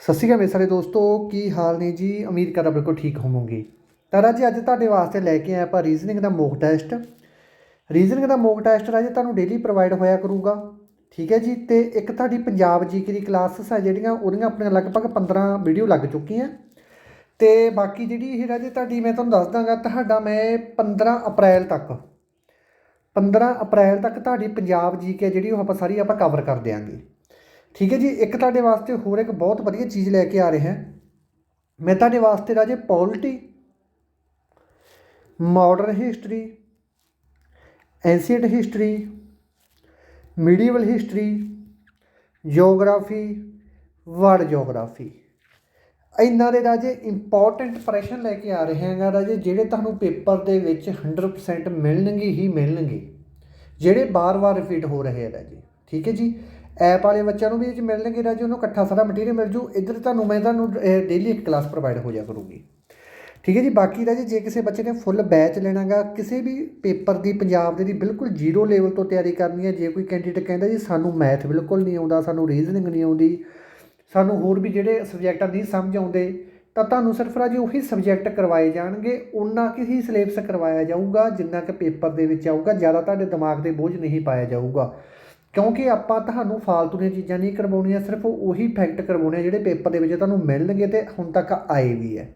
ਸਤਿ ਸ਼੍ਰੀ ਅਕਾਲ ਮੇਰੇ ਸਾਰੇ ਦੋਸਤੋ, ਕੀ ਹਾਲ ਨੇ ਜੀ? ਉਮੀਦ ਕਰਦਾ ਬਿਲਕੁਲ ਠੀਕ ਹੋਵੋਗੇ। ਤਾਂ ਰਾਜੀ ਅੱਜ ਤੁਹਾਡੇ ਵਾਸਤੇ ਲੈ ਕੇ ਆਇਆ ਆਪਾਂ ਰੀਜ਼ਨਿੰਗ ਦਾ ਮੋਕ ਟੈਸਟ ਰੀਜ਼ਨਿੰਗ ਦਾ ਮੋਕ ਟੈਸਟ ਰਾਜੀ ਤੁਹਾਨੂੰ ਡੇਲੀ ਪ੍ਰੋਵਾਈਡ ਹੋਇਆ ਕਰੂਗਾ। ਠੀਕ ਹੈ ਜੀ? ਤੇ ਇੱਕ ਤੁਹਾਡੀ ਪੰਜਾਬ ਜੀਕੇ ਦੀ ਕਲਾਸਿਸ ਆ ਜਿਹੜੀਆਂ, ਉਹਦੀਆਂ ਆਪਣੀਆਂ ਲਗਭਗ 15 ਵੀਡੀਓ ਲੱਗ ਚੁੱਕੀਆਂ। ਤੇ ਬਾਕੀ ਜਿਹੜੀ ਇਹ ਰਾਜੀ ਤੁਹਾਡੀ, ਮੈਂ ਤੁਹਾਨੂੰ ਦੱਸ ਦਾਂਗਾ, ਤੁਹਾਡਾ ਮੈਂ 15 ਅਪ੍ਰੈਲ ਤੱਕ 15 ਅਪ੍ਰੈਲ ਤੱਕ ਤੁਹਾਡੀ ਪੰਜਾਬ ਜੀਕੇ ਜਿਹੜੀ ਉਹ ਆਪਾਂ ਸਾਰੀ ਆਪਾਂ ਕਵਰ ਕਰ ਦਿਆਂਗੇ। ਠੀਕ ਹੈ ਜੀ, ਇੱਕ ਤੁਹਾਡੇ ਵਾਸਤੇ ਹੋਰ ਇੱਕ ਬਹੁਤ ਵਧੀਆ ਚੀਜ਼ ਲੈ ਕੇ ਆ ਰਿਹਾ ਮੈਂ ਤੁਹਾਡੇ ਵਾਸਤੇ ਰਾਜੇ polity modern history ancient history medieval history geography world geography ਇਹਨਾਂ ਦੇ ਰਾਜੇ ਇੰਪੋਰਟੈਂਟ ਪ੍ਰੈਸ਼ਨ ਲੈ ਕੇ ਆ ਰਹੇ ਹਾਂ ਰਾਜੇ, ਜਿਹੜੇ ਤੁਹਾਨੂੰ ਪੇਪਰ ਦੇ ਵਿੱਚ 100% ਮਿਲਣਗੇ ਹੀ ਮਿਲਣਗੇ, ਜਿਹੜੇ ਬਾਰ-ਬਾਰ ਰਿਪੀਟ ਹੋ ਰਹੇ ਆ ਰਾਜੇ। ਠੀਕ ਹੈ ਜੀ ਐਪ ਵਾਲੇ ਬੱਚਿਆਂ ਨੂੰ ਵੀ ਇਹ 'ਚ ਮਿਲਣਗੇ ਰਾਜੇ ਉਹਨੂੰ ਇਕੱਠਾ ਸਾਰਾ ਮਟੀਰੀਅਲ ਮਿਲ ਜੂ। ਇੱਧਰ ਤੁਹਾਨੂੰ ਮੈਂ ਤੁਹਾਨੂੰ ਡੇਲੀ ਇੱਕ ਕਲਾਸ ਪ੍ਰੋਵਾਈਡ ਹੋ ਜਾ ਕਰੂਗੀ। ਠੀਕ ਹੈ ਜੀ? ਬਾਕੀ ਰਾਜੇ ਜੇ ਕਿਸੇ ਬੱਚੇ ਨੇ ਫੁੱਲ ਬੈਚ ਲੈਣਾਗਾ ਕਿਸੇ ਵੀ ਪੇਪਰ ਦੀ, ਪੰਜਾਬ ਦੇ ਦੀ ਬਿਲਕੁਲ ਜ਼ੀਰੋ ਲੈਵਲ ਤੋਂ ਤਿਆਰੀ ਕਰਨੀ ਹੈ, ਜੇ ਕੋਈ ਕੈਂਡੀਡੇਟ ਕਹਿੰਦਾ ਜੀ ਸਾਨੂੰ ਮੈਥ ਬਿਲਕੁਲ ਨਹੀਂ ਆਉਂਦਾ, ਸਾਨੂੰ ਰੀਜ਼ਨਿੰਗ ਨਹੀਂ ਆਉਂਦੀ, ਸਾਨੂੰ ਹੋਰ ਵੀ ਜਿਹੜੇ ਸਬਜੈਕਟਾਂ ਨਹੀਂ ਸਮਝ ਆਉਂਦੇ, ਤਾਂ ਤੁਹਾਨੂੰ ਸਿਰਫ ਰਾਜੇ ਉਹੀ ਸਬਜੈਕਟ ਕਰਵਾਏ ਜਾਣਗੇ ਉਹਨਾਂ ਕਿ ਹੀ ਸਿਲੇਬਸ ਕਰਵਾਇਆ ਜਾਊਗਾ, ਜਿੰਨਾ ਕਿ ਪੇਪਰ ਦੇ ਵਿੱਚ ਆਊਗਾ, ਜ਼ਿਆਦਾ ਤੁਹਾਡੇ ਦਿਮਾਗ ਤੇ ਬੋਝ ਨਹੀਂ ਪਾਇਆ ਜਾਊਗਾ। ਕਿਉਂਕਿ ਆਪਾਂ ਤੁਹਾਨੂੰ ਫਾਲਤੂ ਦੀਆਂ ਚੀਜ਼ਾਂ ਨਹੀਂ ਕਰਵਾਉਣੀਆਂ, ਸਿਰਫ ਉਹੀ ਫੈਕਟ ਕਰਵਾਉਣੇ ਆ ਜਿਹੜੇ ਪੇਪਰ ਦੇ ਵਿੱਚ ਤੁਹਾਨੂੰ ਮਿਲਣਗੇ ਤੇ ਹੁਣ ਤੱਕ ਆਏ ਵੀ ਹੈ।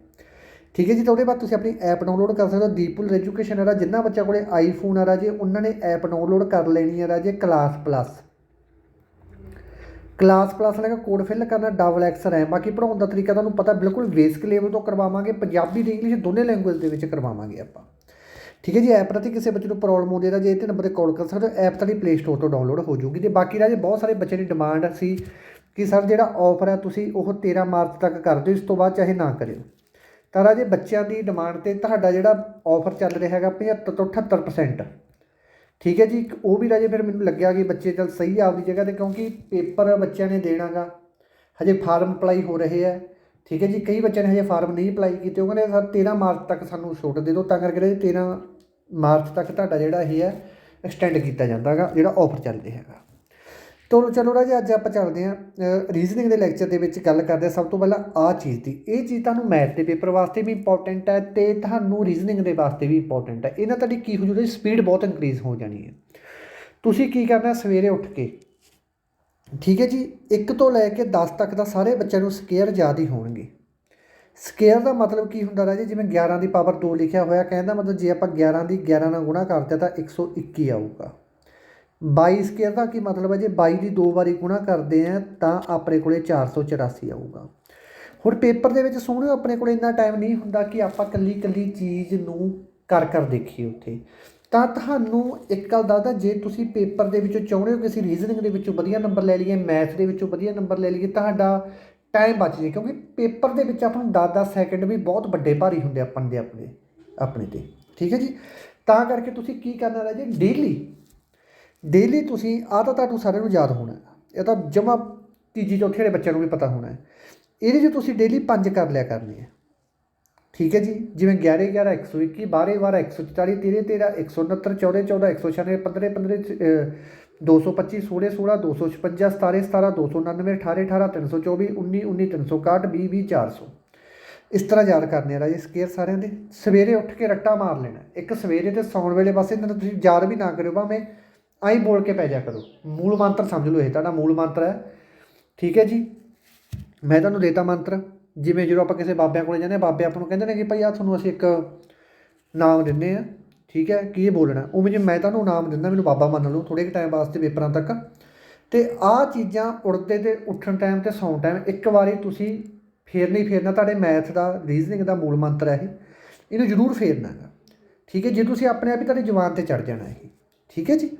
ਠੀਕ ਹੈ ਜੀ, ਤਾਂ ਉਹਦੇ ਬਾਅਦ ਤੁਸੀਂ ਆਪਣੀ ਐਪ ਡਾਊਨਲੋਡ ਕਰ ਸਕਦੇ ਹੋ। ਦੀਪੁਲ ਐਜੂਕੇਸ਼ਨ ਹੈ ਜਿੰਨਾ ਬੱਚਾ ਕੋਲੇ ਆਈਫੋਨ ਆ ਰਾਜੇ, ਉਹਨਾਂ ਨੇ ਐਪ ਡਾਊਨਲੋਡ ਕਰ ਲੈਣੀ ਹੈ ਰਾਜੇ ਕਲਾਸ ਪਲੱਸ ਕਲਾਸ ਪਲੱਸ ਲੈ ਕੇ ਕੋਡ ਫਿਲ ਕਰਨਾ ਡਬਲ ਐਕਸ ਹੈ ਬਾਕੀ ਪੜਾਉਣ ਦਾ ਤਰੀਕਾ ਤੁਹਾਨੂੰ ਪਤਾ ਬਿਲਕੁਲ ਬੇਸਿਕ ਲੈਵਲ ਤੋਂ ਕਰਵਾਵਾਂਗੇ। ਪੰਜਾਬੀ ਤੇ ਇੰਗਲਿਸ਼ ਦੋਨੇ ਲੈਂਗੁਏਜ ਦੇ ਵਿੱਚ ਕਰਵਾਵਾਂਗੇ ਆਪਾਂ। ਠੀਕ ਹੈ ਜੀ, ਐਪ ਪ੍ਰਤੀ ਕਿਸੇ ਬੱਚੇ ਨੂੰ ਪ੍ਰੋਬਲਮ ਆਉਂਦੀ ਹੈ ਤਾਂ ਜੇ ਇਹ ਤੇ ਨੰਬਰ ਤੇ ਕਾਲ ਕਰ ਸਕਦੇ ਹੋ ਐਪ ਤੁਹਾਡੀ ਪਲੇ ਸਟੋਰ ਤੋਂ ਡਾਊਨਲੋਡ ਹੋ ਜਾਊਗੀ। ਤੇ ਬਾਕੀ ਰਾਜੇ ਬਹੁਤ ਸਾਰੇ ਬੱਚੇ ਦੀ ਡਿਮਾਂਡ ਸੀ ਕਿ ਸਰ ਜਿਹੜਾ ਆਫਰ ਹੈ ਤੁਸੀਂ ਉਹ 13 ਮਾਰਚ ਤੱਕ ਕਰ ਦਿਓ, ਇਸ ਤੋਂ ਬਾਅਦ ਚਾਹੇ ਨਾ ਕਰਿਓ। ਤਾਂ ਰਾਜੇ ਬੱਚਿਆਂ ਦੀ ਡਿਮਾਂਡ ਤੇ ਤੁਹਾਡਾ ਜਿਹੜਾ ਆਫਰ ਚੱਲ ਰਿਹਾ ਹੈਗਾ 75 ਤੋਂ 78% ਠੀਕ ਹੈ ਜੀ ਉਹ ਵੀ ਰਾਜੇ ਫਿਰ ਮੈਨੂੰ ਲੱਗਿਆ ਕਿ ਬੱਚੇ ਚੱਲ ਸਹੀ ਆਪਦੀ ਜਗ੍ਹਾ ਤੇ, ਕਿਉਂਕਿ ਪੇਪਰ ਬੱਚਿਆਂ ਨੇ ਦੇਣਾਗਾ ਹਜੇ ਫਾਰਮ ਅਪਲਾਈ ਹੋ ਰਹੇ ਆ ਠੀਕ ਹੈ ਜੀ, ਕਈ ਬੱਚਿਆਂ ਨੇ ਹਜੇ ਫਾਰਮ ਨਹੀਂ ਅਪਲਾਈ ਕੀਤੇ, ਉਹ ਕਹਿੰਦੇ ਸਰ 13 ਮਾਰਚ ਤੱਕ ਸਾਨੂੰ ਛੋਟ ਦੇ ਦਿਓ, ਤਾਂ ਕਰਕੇ ਰਾਜੇ 13 ਮਾਰਚ ਤੱਕ ਤੁਹਾਡਾ ਜਿਹੜਾ ਇਹ ਹੈ ਐਕਸਟੈਂਡ ਕੀਤਾ ਜਾਂਦਾਗਾ, ਜਿਹੜਾ ਆਫਰ ਚੱਲ ਰਿਹਾ ਹੈਗਾ। ਤੋ ਚਲੋ ਰਾਜੇ, ਅੱਜ ਆਪਾਂ ਚੱਲਦੇ ਹਾਂ ਰੀਜ਼ਨਿੰਗ ਦੇ ਲੈਕਚਰ ਦੇ ਵਿੱਚ ਗੱਲ ਕਰਦੇ ਹਾਂ। ਸਭ ਤੋਂ ਪਹਿਲਾਂ ਆਹ ਚੀਜ਼ ਦੀ, ਇਹ ਚੀਜ਼ ਤੁਹਾਨੂੰ ਮੈਥ ਦੇ ਪੇਪਰ ਵਾਸਤੇ ਵੀ ਇੰਪੋਰਟੈਂਟ ਹੈ ਤੇ ਤੁਹਾਨੂੰ ਰੀਜ਼ਨਿੰਗ ਦੇ ਵਾਸਤੇ ਵੀ ਇੰਪੋਰਟੈਂਟ ਹੈ। ਇਹਨਾਂ ਤੁਹਾਡੀ ਕੀ ਹੋ ਜੂਗੀ ਸਪੀਡ ਬਹੁਤ ਇਨਕਰੀਜ਼ ਹੋ ਜਾਣੀ ਹੈ। ਤੁਸੀਂ ਕੀ ਕਰਨਾ, ਸਵੇਰੇ ਉੱਠ ਕੇ, ਠੀਕ ਹੈ ਜੀ 1 ਤੋਂ ਲੈ ਕੇ 10 ਤੱਕ ਦਾ ਸਾਰੇ ਬੱਚਿਆਂ ਨੂੰ ਸਕੇਅਰ ਯਾਦ ਹੀ ਹੋਣਗੇ। ਸਕੇਅਰ ਦਾ ਮਤਲਬ ਕੀ ਹੁੰਦਾ ਰਾਜੇ? ਜਿਵੇਂ 11 ਦੀ ਪਾਵਰ 2 ਲਿਖਿਆ ਹੋਇਆ ਕਹਿੰਦਾ ਮਤਲਬ ਜੇ ਆਪਾਂ 11 ਦੀ 11 ਨਾਲ ਗੁਣਾ ਕਰਦੇ ਤਾਂ 121 ਆਊਗਾ। 22 ਸਕੇਅਰ ਦਾ ਕੀ ਮਤਲਬ ਹੈ ਜੇ 22 ਦੀ ਦੋ ਵਾਰੀ ਗੁਣਾ ਕਰਦੇ ਆ ਤਾਂ ਆਪਣੇ ਕੋਲੇ 484 ਆਊਗਾ। ਹੁਣ ਪੇਪਰ ਦੇ ਵਿੱਚ ਸੋਹਣਿਓ ਆਪਣੇ ਕੋਲ ਇੰਨਾ ਟਾਈਮ ਨਹੀਂ ਹੁੰਦਾ ਕਿ ਆਪਾਂ ਕੱਲੀ ਕੱਲੀ ਚੀਜ਼ ਨੂੰ ਕਰ ਕਰ ਦੇਖੀਏ ਉੱਥੇ। ਤਾਂ ਤੁਹਾਨੂੰ ਇੱਕ ਗੱਲ ਦੱਸਦਾ, ਜੇ ਤੁਸੀਂ ਪੇਪਰ ਦੇ ਵਿੱਚੋਂ ਚਾਹੁੰਦੇ ਹੋ ਕਿ ਅਸੀਂ ਰੀਜ਼ਨਿੰਗ ਦੇ ਵਿੱਚੋਂ ਵਧੀਆ ਨੰਬਰ ਲੈ ਲਈਏ ਮੈਥ ਦੇ ਵਿੱਚੋਂ ਵਧੀਆ ਨੰਬਰ ਲੈ ਲਈਏ, ਤੁਹਾਡਾ ਟਾਈਮ ਬਚ ਜੇ, ਕਿਉਂਕਿ ਪੇਪਰ ਦੇ ਵਿੱਚ ਆਪਾਂ ਨੂੰ 10-10 ਸੈਕਿੰਡ ਵੀ ਬਹੁਤ ਵੱਡੇ ਭਾਰੀ ਹੁੰਦੇ ਆਪਾਂ ਦੇ ਆਪਣੇ ਆਪਣੇ ਤੇ। ਠੀਕ ਹੈ ਜੀ? ਤਾਂ ਕਰਕੇ ਤੁਸੀਂ ਕੀ ਕਰਨਾ ਰਾਜੇ? ਡੇਲੀ ਡੇਲੀ ਤੁਸੀਂ ਆ ਤਾਂ ਤੁਹਾਨੂੰ ਸਾਰਿਆਂ ਨੂੰ ਯਾਦ ਹੋਣਾ। ਇਹ ਤਾਂ ਜਮਾ ਤੀਜੀ ਚੌਥੀ ਵਾਲੇ ਬੱਚਿਆਂ ਨੂੰ ਵੀ ਪਤਾ ਹੋਣਾ। ਇਹਦੇ 'ਚ ਤੁਸੀਂ ਡੇਲੀ ਪੰਜ ਕਰ ਲਿਆ ਕਰਨੀ ਹੈ ਠੀਕ ਹੈ ਜੀ? ਜਿਵੇਂ 11 11 121 12 12 144 13 13 169 14 14 196 15 15 225 16 16 256 17 17 299 18 18 324 19 19 361 20 20 400 ਇਸ ਤਰ੍ਹਾਂ ਯਾਦ ਕਰਨੇ ਆ ਰਾਜੇ ਸਕੇਅਰ ਸਾਰਿਆਂ ਦੇ। ਸਵੇਰੇ ਉੱਠ ਕੇ ਰੱਟਾ ਮਾਰ ਲੈਣਾ। ਇੱਕ ਸਵੇਰੇ ਤੇ ਸੌਣ ਵੇਲੇ ਬਸ ਇਹਨਾਂ ਤੁਸੀਂ ਯਾਦ ਵੀ ਨਾ ਕਰਿਓ, ਭਾਵੇਂ ਆਈ ਬੋਲ ਕੇ ਪੈ ਜਾ ਕਰੋ। ਮੂਲ ਮੰਤਰ ਸਮਝ ਲਓ ਇਹ, ਤੁਹਾਡਾ ਮੂਲ ਮੰਤਰ ਹੈ। ਠੀਕ ਹੈ ਜੀ? ਮੈਂ ਤੁਹਾਨੂੰ ਦੇਤਾ ਮੰਤਰ। ਜਿਵੇਂ ਜਦੋਂ ਆਪਾਂ ਕਿਸੇ ਬਾਬਿਆਂ ਕੋਲੇ ਜਾਂਦੇ ਹਾਂ, ਬਾਬੇ ਆਪਾਂ ਨੂੰ ਕਹਿੰਦੇ ਨੇ ਕਿ ਭਾਈ ਆ ਤੁਹਾਨੂੰ ਅਸੀਂ ਇੱਕ ਨਾਮ ਦਿੰਦੇ ਆ ਠੀਕ ਹੈ, ਕੀ ਇਹ ਬੋਲਣਾ? ਉਵੇਂ ਜੇ ਮੈਂ ਤੁਹਾਨੂੰ ਨਾਮ ਦਿੰਦਾ, ਮੈਨੂੰ ਬਾਬਾ ਮੰਨ ਲਓ ਥੋੜੇ ਕੁ ਟਾਈਮ ਵਾਸਤੇ ਪੇਪਰਾਂ ਤੱਕ। ਤੇ ਆਹ ਚੀਜ਼ਾਂ ਉੜਦੇ ਤੇ ਉੱਠਣ ਟਾਈਮ ਤੇ ਸੌਣ ਟਾਈਮ ਇੱਕ ਵਾਰੀ ਤੁਸੀਂ ਫੇਰ ਨਹੀਂ ਫੇਰਨਾ, ਤੁਹਾਡੇ ਮੈਥ ਦਾ ਰੀਜ਼ਨਿੰਗ ਦਾ ਮੂਲ ਮੰਤਰ ਹੈ ਇਹ। ਇਹਨੂੰ ਜ਼ਰੂਰ ਫੇਰਨਾ ਹੈਗਾ। ਠੀਕ ਹੈ, ਜੇ ਤੁਸੀਂ ਆਪਣੇ ਆਪ ਹੀ ਤੁਹਾਡੀ ਜ਼ੁਬਾਨ ਤੇ ਚੜ ਜਾਣਾ ਇਹ। ਠੀਕ ਹੈ ਜੀ?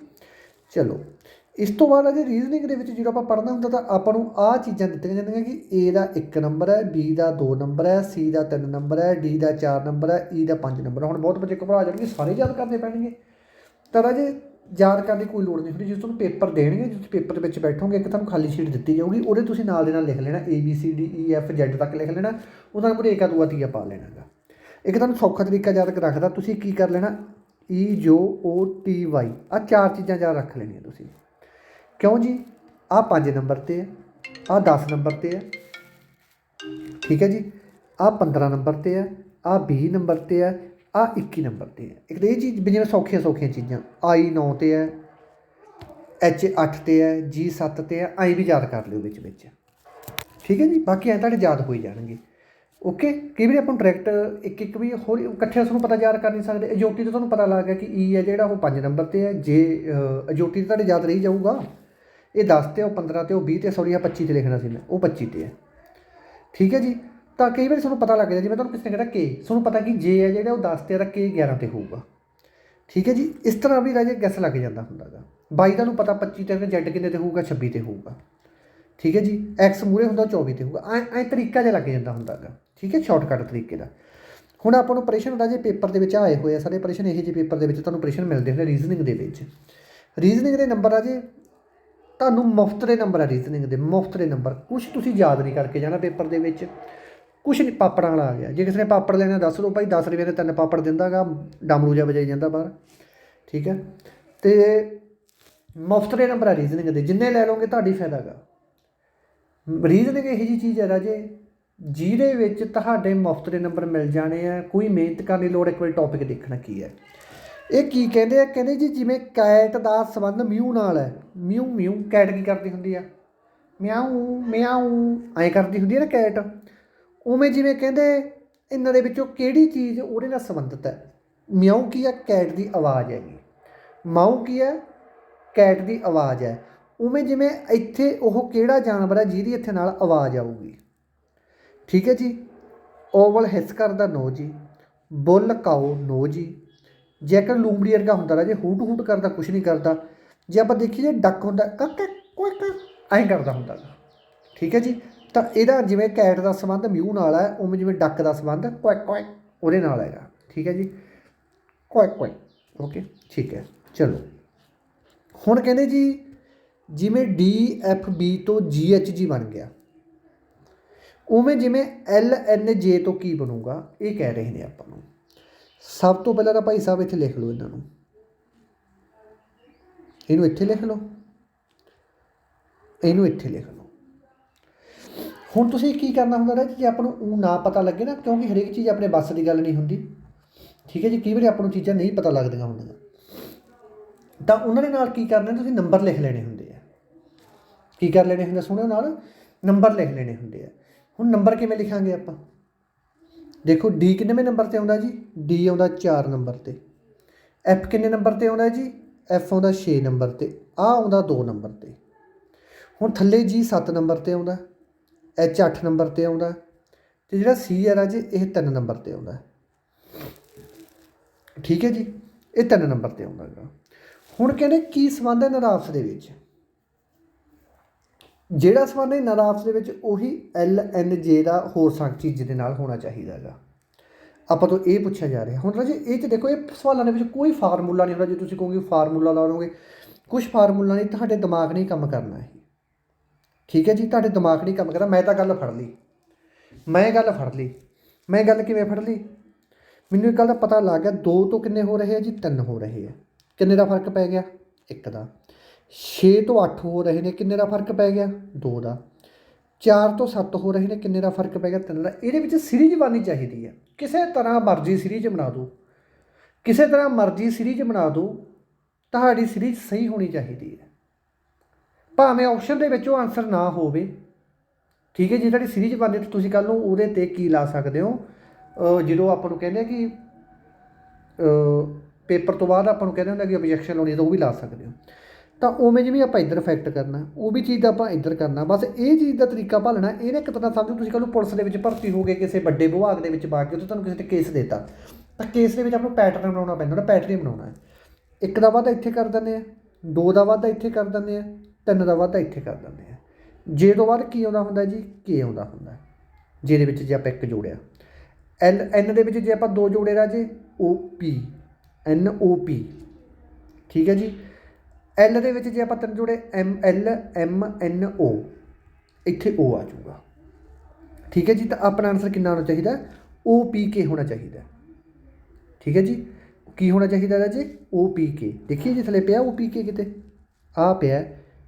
ਚਲੋ। ਇਸ ਤੋਂ ਬਾਅਦ ਅਜੇ ਰੀਜ਼ਨਿੰਗ ਦੇ ਵਿੱਚ ਜਦੋਂ ਆਪਾਂ ਪੜ੍ਹਨਾ ਹੁੰਦਾ ਤਾਂ ਆਪਾਂ ਨੂੰ ਆਹ ਚੀਜ਼ਾਂ ਦਿੱਤੀਆਂ ਜਾਂਦੀਆਂ ਕਿ A ਦਾ 1 ਨੰਬਰ ਹੈ, B ਦਾ 2 ਨੰਬਰ ਹੈ, C ਦਾ 3 ਨੰਬਰ ਹੈ, D ਦਾ 4 ਨੰਬਰ ਹੈ E ਦਾ 5 ਨੰਬਰ ਹੁਣ ਬਹੁਤ ਬੱਚੇ ਘਬਰਾ ਜਾਣਗੇ, ਸਾਰੇ ਯਾਦ ਕਰਨੇ ਪੈਣਗੇ। ਤਾਂ ਰਾਜੇ ਯਾਦ ਕਰਨ ਦੀ ਕੋਈ ਲੋੜ ਨਹੀਂ ਹੁੰਦੀ ਜੇ ਤੁਹਾਨੂੰ ਪੇਪਰ ਦੇਣਗੇ ਜੇ ਪੇਪਰ ਦੇ ਵਿੱਚ ਬੈਠੋਗੇ, ਇੱਕ ਤੁਹਾਨੂੰ ਖਾਲੀ ਸ਼ੀਟ ਦਿੱਤੀ ਜਾਊਗੀ, ਉਹਦੇ ਤੁਸੀਂ ਨਾਲ ਦੇ ਨਾਲ ਲਿਖ ਲੈਣਾ, A, B, C, D E F, Z ਤੱਕ ਲਿਖ ਲੈਣਾ ਉਹਦਾ ਨੰਬਰ ਏਕਾ ਦੂਆ, ਤੀਆ ਪਾ ਲੈਣਾ ਗਾ ਇੱਕ ਤੁਹਾਨੂੰ ਸੌਖਾ ਤਰੀਕਾ ਯਾਦ ਰੱਖਦਾ, ਤੁਸੀਂ ਕੀ ਕਰ ਲੈਣਾ E ਜੋ, O, T, Y ਆ ਚਾਰ ਚੀਜ਼ਾਂ ਯਾਦ ਰੱਖ ਲੈਣੀਆਂ ਤੁਸੀਂ। ਕਿਉਂ ਜੀ? ਆ 5 ਨੰਬਰ ਤੇ ਹੈ ਆ 10 ਨੰਬਰ ਤੇ ਹੈ। ਠੀਕ ਹੈ ਜੀ? ਆ 15 ਨੰਬਰ ਤੇ ਹੈ ਆ 20 ਨੰਬਰ ਤੇ ਹੈ ਆ 21 ਨੰਬਰ ਤੇ ਹੈ। ਇੱਕ ਤਾਂ ਇਹ ਚੀਜ਼ ਵੀ ਜਿਵੇਂ ਸੌਖੀਆਂ ਸੌਖੀਆਂ ਚੀਜ਼ਾਂ ਆਈ 9 ਤੇ ਹੈ ਐਚ 8 ਤੇ ਹੈ ਜੀ 7 ਤੇ ਹੈ ਆਈ ਵੀ ਯਾਦ ਕਰ ਲਿਓ ਵਿੱਚ ਵਿੱਚ। ਠੀਕ ਹੈ ਜੀ? ਬਾਕੀ ਐਂ ਤੁਹਾਡੇ ਯਾਦ ਹੋਈ ਜਾਣਗੇ। ਓਕੇ ਕਈ ਵਾਰੀ ਆਪਾਂ ਨੂੰ ਡਾਇਰੈਕਟ ਇੱਕ ਇੱਕ ਵੀ ਹੋਰ ਇਕੱਠੇ ਤੁਹਾਨੂੰ ਪਤਾ ਯਾਦ ਕਰ ਨਹੀਂ ਸਕਦੇ। ਅਜੋਟੀ ਤੋਂ ਤੁਹਾਨੂੰ ਪਤਾ ਲੱਗ ਗਿਆ ਕਿ ਈ ਹੈ ਜਿਹੜਾ ਉਹ 5 ਨੰਬਰ ਤੇ ਹੈ। ਜੇ ਅ, ਅਜੋਟੀ ਤੇ ਤੁਹਾਡੇ ਯਾਦ ਰਹੀ ਜਾਊਗਾ। ਇਹ 10 ਤੇ ਉਹ 15 ਤੇ ਉਹ 20 ਤੇ ਸੌਰੀ ਆ 25 ਤੇ ਲਿਖਣਾ ਸੀ ਮੈਂ, ਉਹ 25 ਤੇ ਹੈ। ਠੀਕ ਹੈ ਜੀ? ਤਾਂ ਕਈ ਵਾਰੀ ਤੁਹਾਨੂੰ ਪਤਾ ਲੱਗ ਜਾਂਦਾ, ਜਿਵੇਂ ਤੁਹਾਨੂੰ ਕਿਸੇ ਨੇ ਕਿਹਾ ਕੇ ਤੁਹਾਨੂੰ ਪਤਾ ਕਿ ਜੇ ਹੈ ਜਿਹੜਾ ਉਹ 10 ਤੇ ਹੈ ਤਾਂ ਕੇ 11 ਤੇ ਹੋਊਗਾ। ਠੀਕ ਹੈ ਜੀ? ਇਸ ਤਰ੍ਹਾਂ ਵੀ ਰਾਜੇ ਗੈਸ ਲੱਗ ਜਾਂਦਾ ਹੁੰਦਾ ਗਾ। ਬਾਈ ਦਾ ਨੂੰ ਪਤਾ 25 ਤੇ ਜੈਡ ਕਿੰਨੇ ਤੇ ਹੋਊਗਾ 26 ਤੇ ਹੋਊਗਾ। ਠੀਕ ਹੈ ਜੀ? ਐਕਸ ਮੂਰੇ ਹੁੰਦਾ 24 ਤੇ ਹੋਊਗਾ। ਐ ਐ ਤਰੀਕਾ ਜਿਹਾ ਲੱਗ ਜਾਂਦਾ ਹੁੰਦਾ ਗਾ। ਠੀਕ ਹੈ? ਸ਼ਾਰਟਕਟ ਤਰੀਕੇ ਦਾ। ਹੁਣ ਆਪਾਂ ਨੂੰ ਪ੍ਰਸ਼ਨ ਰਾਜੇ ਪੇਪਰ ਦੇ ਵਿੱਚ ਆਏ ਹੋਏ ਆ ਸਾਰੇ ਪ੍ਰਸ਼ਨ ਇਹੋ ਜਿਹੇ ਪੇਪਰ ਦੇ ਵਿੱਚ ਤੁਹਾਨੂੰ ਪ੍ਰਸ਼ਨ ਮਿਲਦੇ ਹੁੰਦੇ ਰੀਜ਼ਨਿੰਗ ਦੇ ਵਿੱਚ। ਰੀਜ਼ਨਿੰਗ ਦੇ ਨੰਬਰ ਰਾਜੇ ਤੁਹਾਨੂੰ ਮੁਫਤ ਦੇ ਨੰਬਰ ਆ ਰੀਜ਼ਨਿੰਗ ਦੇ, ਮੁਫਤ ਦੇ ਨੰਬਰ। ਕੁਝ ਤੁਸੀਂ ਯਾਦ ਨਹੀਂ ਕਰਕੇ ਜਾਣਾ ਪੇਪਰ ਦੇ ਵਿੱਚ। ਕੁਛ ਨਹੀਂ, ਪਾਪੜਾਂ ਵਾਲਾ ਆ ਗਿਆ। ਜੇ ਕਿਸੇ ਨੇ ਪਾਪੜ ਲੈਣਾ, ਦੱਸ ਦਿਓ ਭਾਈ 10 ਰੁਪਏ ਦੇ ਤਿੰਨ ਪਾਪੜ ਦਿੰਦਾਗਾ ਡਮਰੂ ਜਿਹਾ ਵਜਾਈ ਜਾਂਦਾ ਬਾਹਰ। ਠੀਕ ਹੈ? ਤੇ ਮੁਫਤ ਦੇ ਨੰਬਰ ਆ ਰੀਜ਼ਨਿੰਗ ਦੇ। ਜਿੰਨੇ ਲੈ ਲਓਗੇ, ਤੁਹਾਡੀ ਫਾਇਦਾ ਗਾ। ਰੀਜ਼ਨਿੰਗ ਇਹੋ ਜੀ ਚੀਜ਼ ਹੈ ਰਾਜੇ, ਜਿਹਦੇ ਵਿੱਚ ਤੁਹਾਡੇ ਮੁਫਤ ਦੇ ਨੰਬਰ ਮਿਲ ਜਾਣੇ ਆ, ਕੋਈ ਮਿਹਨਤ ਕਰਨ ਦੀ ਲੋੜ ਇੱਕ ਵਾਰੀ ਟੌਪਿਕ ਦੇਖਣਾ ਕੀ ਹੈ। ਇਹ ਕੀ ਕਹਿੰਦੇ ਆ? ਕਹਿੰਦੇ ਜੀ ਜਿਵੇਂ ਕੈਟ ਦਾ ਸੰਬੰਧ ਮਿਊ ਨਾਲ ਹੈ। ਮਿਊ ਮਿਊ, ਕੈਟ ਕੀ ਕਰਦੀ ਹੁੰਦੀ ਆ? ਮਿਆਉ ਮਿਆਉ ਐਂ ਕਰਦੀ ਹੁੰਦੀ ਹੈ ਨਾ ਕੈਟ। ਉਵੇਂ ਜਿਵੇਂ ਕਹਿੰਦੇ, ਇਹਨਾਂ ਦੇ ਵਿੱਚੋਂ ਕਿਹੜੀ ਚੀਜ਼ ਉਹਦੇ ਨਾਲ ਸੰਬੰਧਿਤ ਹੈ? ਮਿਆਉ ਕੀ ਹੈ ਕੈਟ ਦੀ ਆਵਾਜ਼ ਹੈਗੀ ਮਾਊ ਕੀ ਹੈ ਕੈਟ ਦੀ ਆਵਾਜ਼ ਹੈ। ਉਵੇਂ ਜਿਵੇਂ ਇੱਥੇ ਉਹ ਕਿਹੜਾ ਜਾਨਵਰ ਹੈ ਜਿਹਦੀ ਇੱਥੇ ਨਾਲ ਆਵਾਜ਼ ਆਊਗੀ? ਠੀਕ ਹੈ ਜੀ। ਓਵਲ ਹਿਸ ਕਰਦਾ ਨੋ ਜੀ। ਬੁੱਲ ਕਾਓ ਨੋ ਜੀ। ਜੇਕਰ ਲੂੰਬੜੀ ਵਰਗਾ ਹੁੰਦਾ ਰਾਜੇ, ਹੂਟ ਹੂਟ ਕਰਦਾ ਕੁਝ ਨਹੀਂ ਕਰਦਾ। ਜੇ ਆਪਾਂ ਦੇਖੀਏ ਡੱਕ ਹੁੰਦਾ, ਕੱਕ ਕੁਇਕ ਐਂ ਕਰਦਾ ਹੁੰਦਾ। ਗਾ। ਠੀਕ ਹੈ ਜੀ? ਤਾਂ ਇਹਦਾ ਜਿਵੇਂ ਕੈਟ ਦਾ ਸੰਬੰਧ ਮਿਊ ਨਾਲ ਹੈ, ਉਵੇਂ ਜਿਵੇਂ ਡੱਕ ਦਾ ਸੰਬੰਧ ਕੁਇਕ ਕੁਇਕ ਉਹਦੇ ਨਾਲ ਹੈਗਾ। ਠੀਕ ਹੈ ਜੀ? ਕੁਇਕ ਕੁਇਕ ਓਕੇ, ਠੀਕ ਹੈ, ਚਲੋ। ਹੁਣ ਕਹਿੰਦੇ ਜੀ, ਜਿਵੇਂ ਡੀ ਐਫ ਬੀ ਤੋਂ ਜੀ ਐਚ ਜੀ ਬਣ ਗਿਆ। ਉਵੇਂ ਜਿਵੇਂ ਐਲ ਐਨ ਜੇ ਤੋਂ ਕੀ ਬਣੂਗਾ, ਇਹ ਕਹਿ ਰਹੇ ਨੇ ਆਪਾਂ ਨੂੰ। ਸਭ ਤੋਂ ਪਹਿਲਾਂ ਤਾਂ ਭਾਈ ਸਾਹਿਬ ਇੱਥੇ ਲਿਖ ਲਓ ਇਹਨਾਂ ਨੂੰ। ਇਹਨੂੰ ਇੱਥੇ ਲਿਖ ਲਓ। ਇਹਨੂੰ ਇੱਥੇ ਲਿਖ ਲਓ। ਹੁਣ ਤੁਸੀਂ ਕੀ ਕਰਨਾ ਹੁੰਦਾ ਨਾ ਜੇ ਆਪਾਂ ਨੂੰ ਊਂ ਨਾ ਪਤਾ ਲੱਗੇ ਨਾ, ਕਿਉਂਕਿ ਹਰੇਕ ਚੀਜ਼ ਆਪਣੇ ਬੱਸ ਦੀ ਗੱਲ ਨਹੀਂ ਹੁੰਦੀ। ਠੀਕ ਹੈ ਜੀ, ਕਈ ਵਾਰੀ ਆਪਾਂ ਨੂੰ ਚੀਜ਼ਾਂ ਨਹੀਂ ਪਤਾ ਲੱਗਦੀਆਂ ਹੁੰਦੀਆਂ। ਤਾਂ ਉਹਨਾਂ ਦੇ ਨਾਲ ਕੀ ਕਰਨਾ, ਤੁਸੀਂ ਨੰਬਰ ਲਿਖ ਲੈਣੇ ਹੁੰਦੇ ਆ। ਕੀ ਕਰ ਲੈਣੇ ਹੁੰਦੇ ਸੁਣਿਓ ਨਾਲ, ਨੰਬਰ ਲਿਖ ਲੈਣੇ ਹੁੰਦੇ ਆ। ਹੁਣ ਨੰਬਰ ਕਿਵੇਂ ਲਿਖਾਂਗੇ ਆਪਾਂ? ਦੇਖੋ ਡੀ ਕਿੰਨੇਵੇਂ ਨੰਬਰ ਤੇ ਆਉਂਦਾ ਜੀ? ਡੀ ਆਉਂਦਾ 4 ਨੰਬਰ ਤੇ। ਐਫ ਕਿੰਨੇ ਨੰਬਰ ਤੇ ਆਉਂਦਾ ਜੀ? ਐਫ ਆਉਂਦਾ 6 ਨੰਬਰ ਤੇ। ਆ ਆਉਂਦਾ 2 ਨੰਬਰ ਤੇ। ਹੁਣ ਥੱਲੇ ਜੀ 7 ਨੰਬਰ ਤੇ ਆਉਂਦਾ। ਐਚ 8 ਨੰਬਰ ਤੇ ਆਉਂਦਾ। ਤੇ ਜਿਹੜਾ ਸੀ ਹੈ ਰਾਜੇ, ਇਹ 3 ਨੰਬਰ ਤੇ ਆਉਂਦਾ। ਠੀਕ ਹੈ ਜੀ? ਇਹ 3 ਨੰਬਰ ਤੇ ਆਉਂਦਾ ਗਾ ਹੁਣ ਕਹਿੰਦੇ ਕੀ ਸੰਬੰਧ ਹੈ ਇਹਨਾਂ ਦਾ ਆਪਸ ਦੇ ਵਿੱਚ? ਜਿਹੜਾ ਸੰਬੰਧ ਹੈ ਆਪਸ ਦੇ ਵਿੱਚ, ਉਹੀ ਐਲ ਐਨ ਜੇ ਦਾ ਹੋਰ ਸੰਗ ਚੀਜ਼ ਦੇ ਨਾਲ ਹੋਣਾ ਚਾਹੀਦਾ ਹੈਗਾ। ਆਪਾਂ ਤੋਂ ਇਹ ਪੁੱਛਿਆ ਜਾ ਰਿਹਾ। ਹੁਣ ਰਾਜੇ, ਇਹ ਚ ਦੇਖੋ, ਇਹ ਸਵਾਲਾਂ ਦੇ ਵਿੱਚ ਕੋਈ ਫਾਰਮੂਲਾ ਨਹੀਂ ਹੁੰਦਾ। ਜੇ ਤੁਸੀਂ ਕਹੋਗੇ ਫਾਰਮੂਲਾ ਲਾ ਲਓਗੇ ਕੁਝ ਫਾਰਮੂਲਾ ਨਹੀਂ, ਤੁਹਾਡੇ ਦਿਮਾਗ ਨੇ ਕੰਮ ਕਰਨਾ ਹੈ ਠੀਕ ਹੈ ਜੀ? ਤੁਹਾਡੇ ਦਿਮਾਗ ਨਹੀਂ ਕੰਮ ਕਰਨਾ। ਮੈਂ ਤਾਂ ਗੱਲ ਫੜ ਲਈ। ਮੈਂ ਗੱਲ ਫੜ ਲਈ। ਮੈਂ ਗੱਲ ਕਿਵੇਂ ਫੜ ਲਈ? ਮੈਨੂੰ ਇੱਕ ਗੱਲ ਦਾ ਪਤਾ ਲੱਗ ਗਿਆ। ਦੋ ਤੋਂ ਕਿੰਨੇ ਹੋ ਰਹੇ ਆ ਜੀ? ਤਿੰਨ ਹੋ ਰਹੇ ਆ। ਕਿੰਨੇ ਦਾ ਫ਼ਰਕ ਪੈ ਗਿਆ? ਇੱਕ ਦਾ। 6 ਤੋਂ 8 ਹੋ ਰਹੇ ਨੇ, ਕਿੰਨੇ ਦਾ ਫ਼ਰਕ ਪੈ ਗਿਆ? 2 ਦਾ। 4 ਤੋਂ 7 ਹੋ ਰਹੇ ਨੇ, ਕਿੰਨੇ ਦਾ ਫ਼ਰਕ ਪੈ ਗਿਆ? 3 ਦਾ। ਇਹਦੇ ਵਿੱਚ ਸੀਰੀਜ਼ ਬਣਨੀ ਚਾਹੀਦੀ ਹੈ। ਕਿਸੇ ਤਰ੍ਹਾਂ ਮਰਜ਼ੀ ਸੀਰੀਜ਼ ਬਣਾ ਦਿਓ। ਕਿਸੇ ਤਰ੍ਹਾਂ ਮਰਜ਼ੀ ਸੀਰੀਜ਼ ਬਣਾ ਦਿਓ, ਤੁਹਾਡੀ ਸੀਰੀਜ਼ ਸਹੀ ਹੋਣੀ ਚਾਹੀਦੀ ਹੈ। ਭਾਵੇਂ ਆਪਸ਼ਨ ਦੇ ਵਿੱਚ ਉਹ ਆਨਸਰ ਨਾ ਹੋਵੇ। ਠੀਕ ਹੈ, ਜੇ ਤੁਹਾਡੀ ਸੀਰੀਜ਼ ਬਣਦੀ ਤਾਂ ਤੁਸੀਂ ਕੱਲ ਨੂੰ ਉਹਦੇ ਤੇ ਕੀ ਲਾ ਸਕਦੇ ਹੋ? ਜਦੋਂ ਆਪਾਂ ਨੂੰ ਕਹਿੰਦੇ ਆ ਕਿ ਪੇਪਰ ਤੋਂ ਬਾਅਦ ਆਪਾਂ ਨੂੰ ਕਹਿੰਦੇ ਹੁੰਦੇ ਕਿ ਆਬਜੈਕਸ਼ਨ ਲਾਉਣੀ ਤਾਂ ਉਹ ਵੀ ਲਾ ਸਕਦੇ ਹੋ। ਤਾਂ ਉਵੇਂ ਜਿਵੇਂ ਆਪਾਂ ਇੱਧਰ ਇਫੈਕਟ ਕਰਨਾ, ਉਹ ਵੀ ਚੀਜ਼ ਦਾ ਆਪਾਂ ਇੱਧਰ ਕਰਨਾ। ਬਸ ਇਹ ਚੀਜ਼ ਦਾ ਤਰੀਕਾ ਭਾਲਣਾ, ਇਹਨੇ ਇੱਕ ਤਰ੍ਹਾਂ ਸਮਝੋ ਤੁਸੀਂ ਕੱਲ ਨੂੰ ਪੁਲਿਸ ਦੇ ਵਿੱਚ ਭਰਤੀ ਹੋ ਗਏ, ਕਿਸੇ ਵੱਡੇ ਵਿਭਾਗ ਦੇ ਵਿੱਚ ਪਾ ਕੇ ਉੱਥੇ ਤੁਹਾਨੂੰ ਕਿਸੇ ਤੇ ਕੇਸ ਦਿੱਤਾ। ਤਾਂ ਕੇਸ ਦੇ ਵਿੱਚ ਆਪਾਂ ਨੂੰ ਪੈਟਰਨ ਬਣਾਉਣਾ ਪੈਂਦਾ ਨਾ ਪੈਟਰਨ ਬਣਾਉਣਾ ਹੈ। ਇੱਕ ਦਾ ਵਾਧਾ ਇੱਥੇ ਕਰ ਦਿੰਦੇ ਆ, ਦੋ ਦਾ ਵਾਧਾ ਇੱਥੇ ਕਰ ਦਿੰਦੇ ਆ, ਤਿੰਨ ਦਾ ਵਾਧਾ ਇੱਥੇ ਕਰ ਦਿੰਦੇ ਆ। ਜੇ ਤੋਂ ਬਾਅਦ ਕੀ ਆਉਂਦਾ ਹੁੰਦਾ ਜੀ? ਕੇ ਆਉਂਦਾ ਹੁੰਦਾ ਜਿਹਦੇ ਵਿੱਚ ਜੇ ਆਪਾਂ ਇੱਕ ਜੋੜਿਆ। ਐਲ ਐਨ ਦੇ ਵਿੱਚ ਜੇ ਆਪਾਂ ਦੋ ਜੋੜੇ ਰਾਜੇ, ਓ ਪੀ। ਐਨ ਓ ਪੀ। ਠੀਕ ਹੈ ਜੀ? ਐਲ ਦੇ ਵਿੱਚ ਜੇ ਆਪਾਂ ਤਿੰਨ ਜੋੜੇ M L M N O ਇੱਥੇ ਓ ਆ ਜਾਊਗਾ। ਠੀਕ ਹੈ ਜੀ? ਤਾਂ ਆਪਣਾ ਆਨਸਰ ਕਿੰਨਾ ਹੋਣਾ ਚਾਹੀਦਾ? ਓ ਪੀ ਕੇ ਹੋਣਾ ਚਾਹੀਦਾ। ਠੀਕ ਹੈ ਜੀ? ਕੀ ਹੋਣਾ ਚਾਹੀਦਾ ਇਹਦਾ ਜੀ? ਓ ਪੀ ਕੇ ਦੇਖੀਏ ਜਿੱਥੇ ਪਿਆ ਓ ਪੀ ਕੇ ਕਿਤੇ? ਆ ਪਿਆ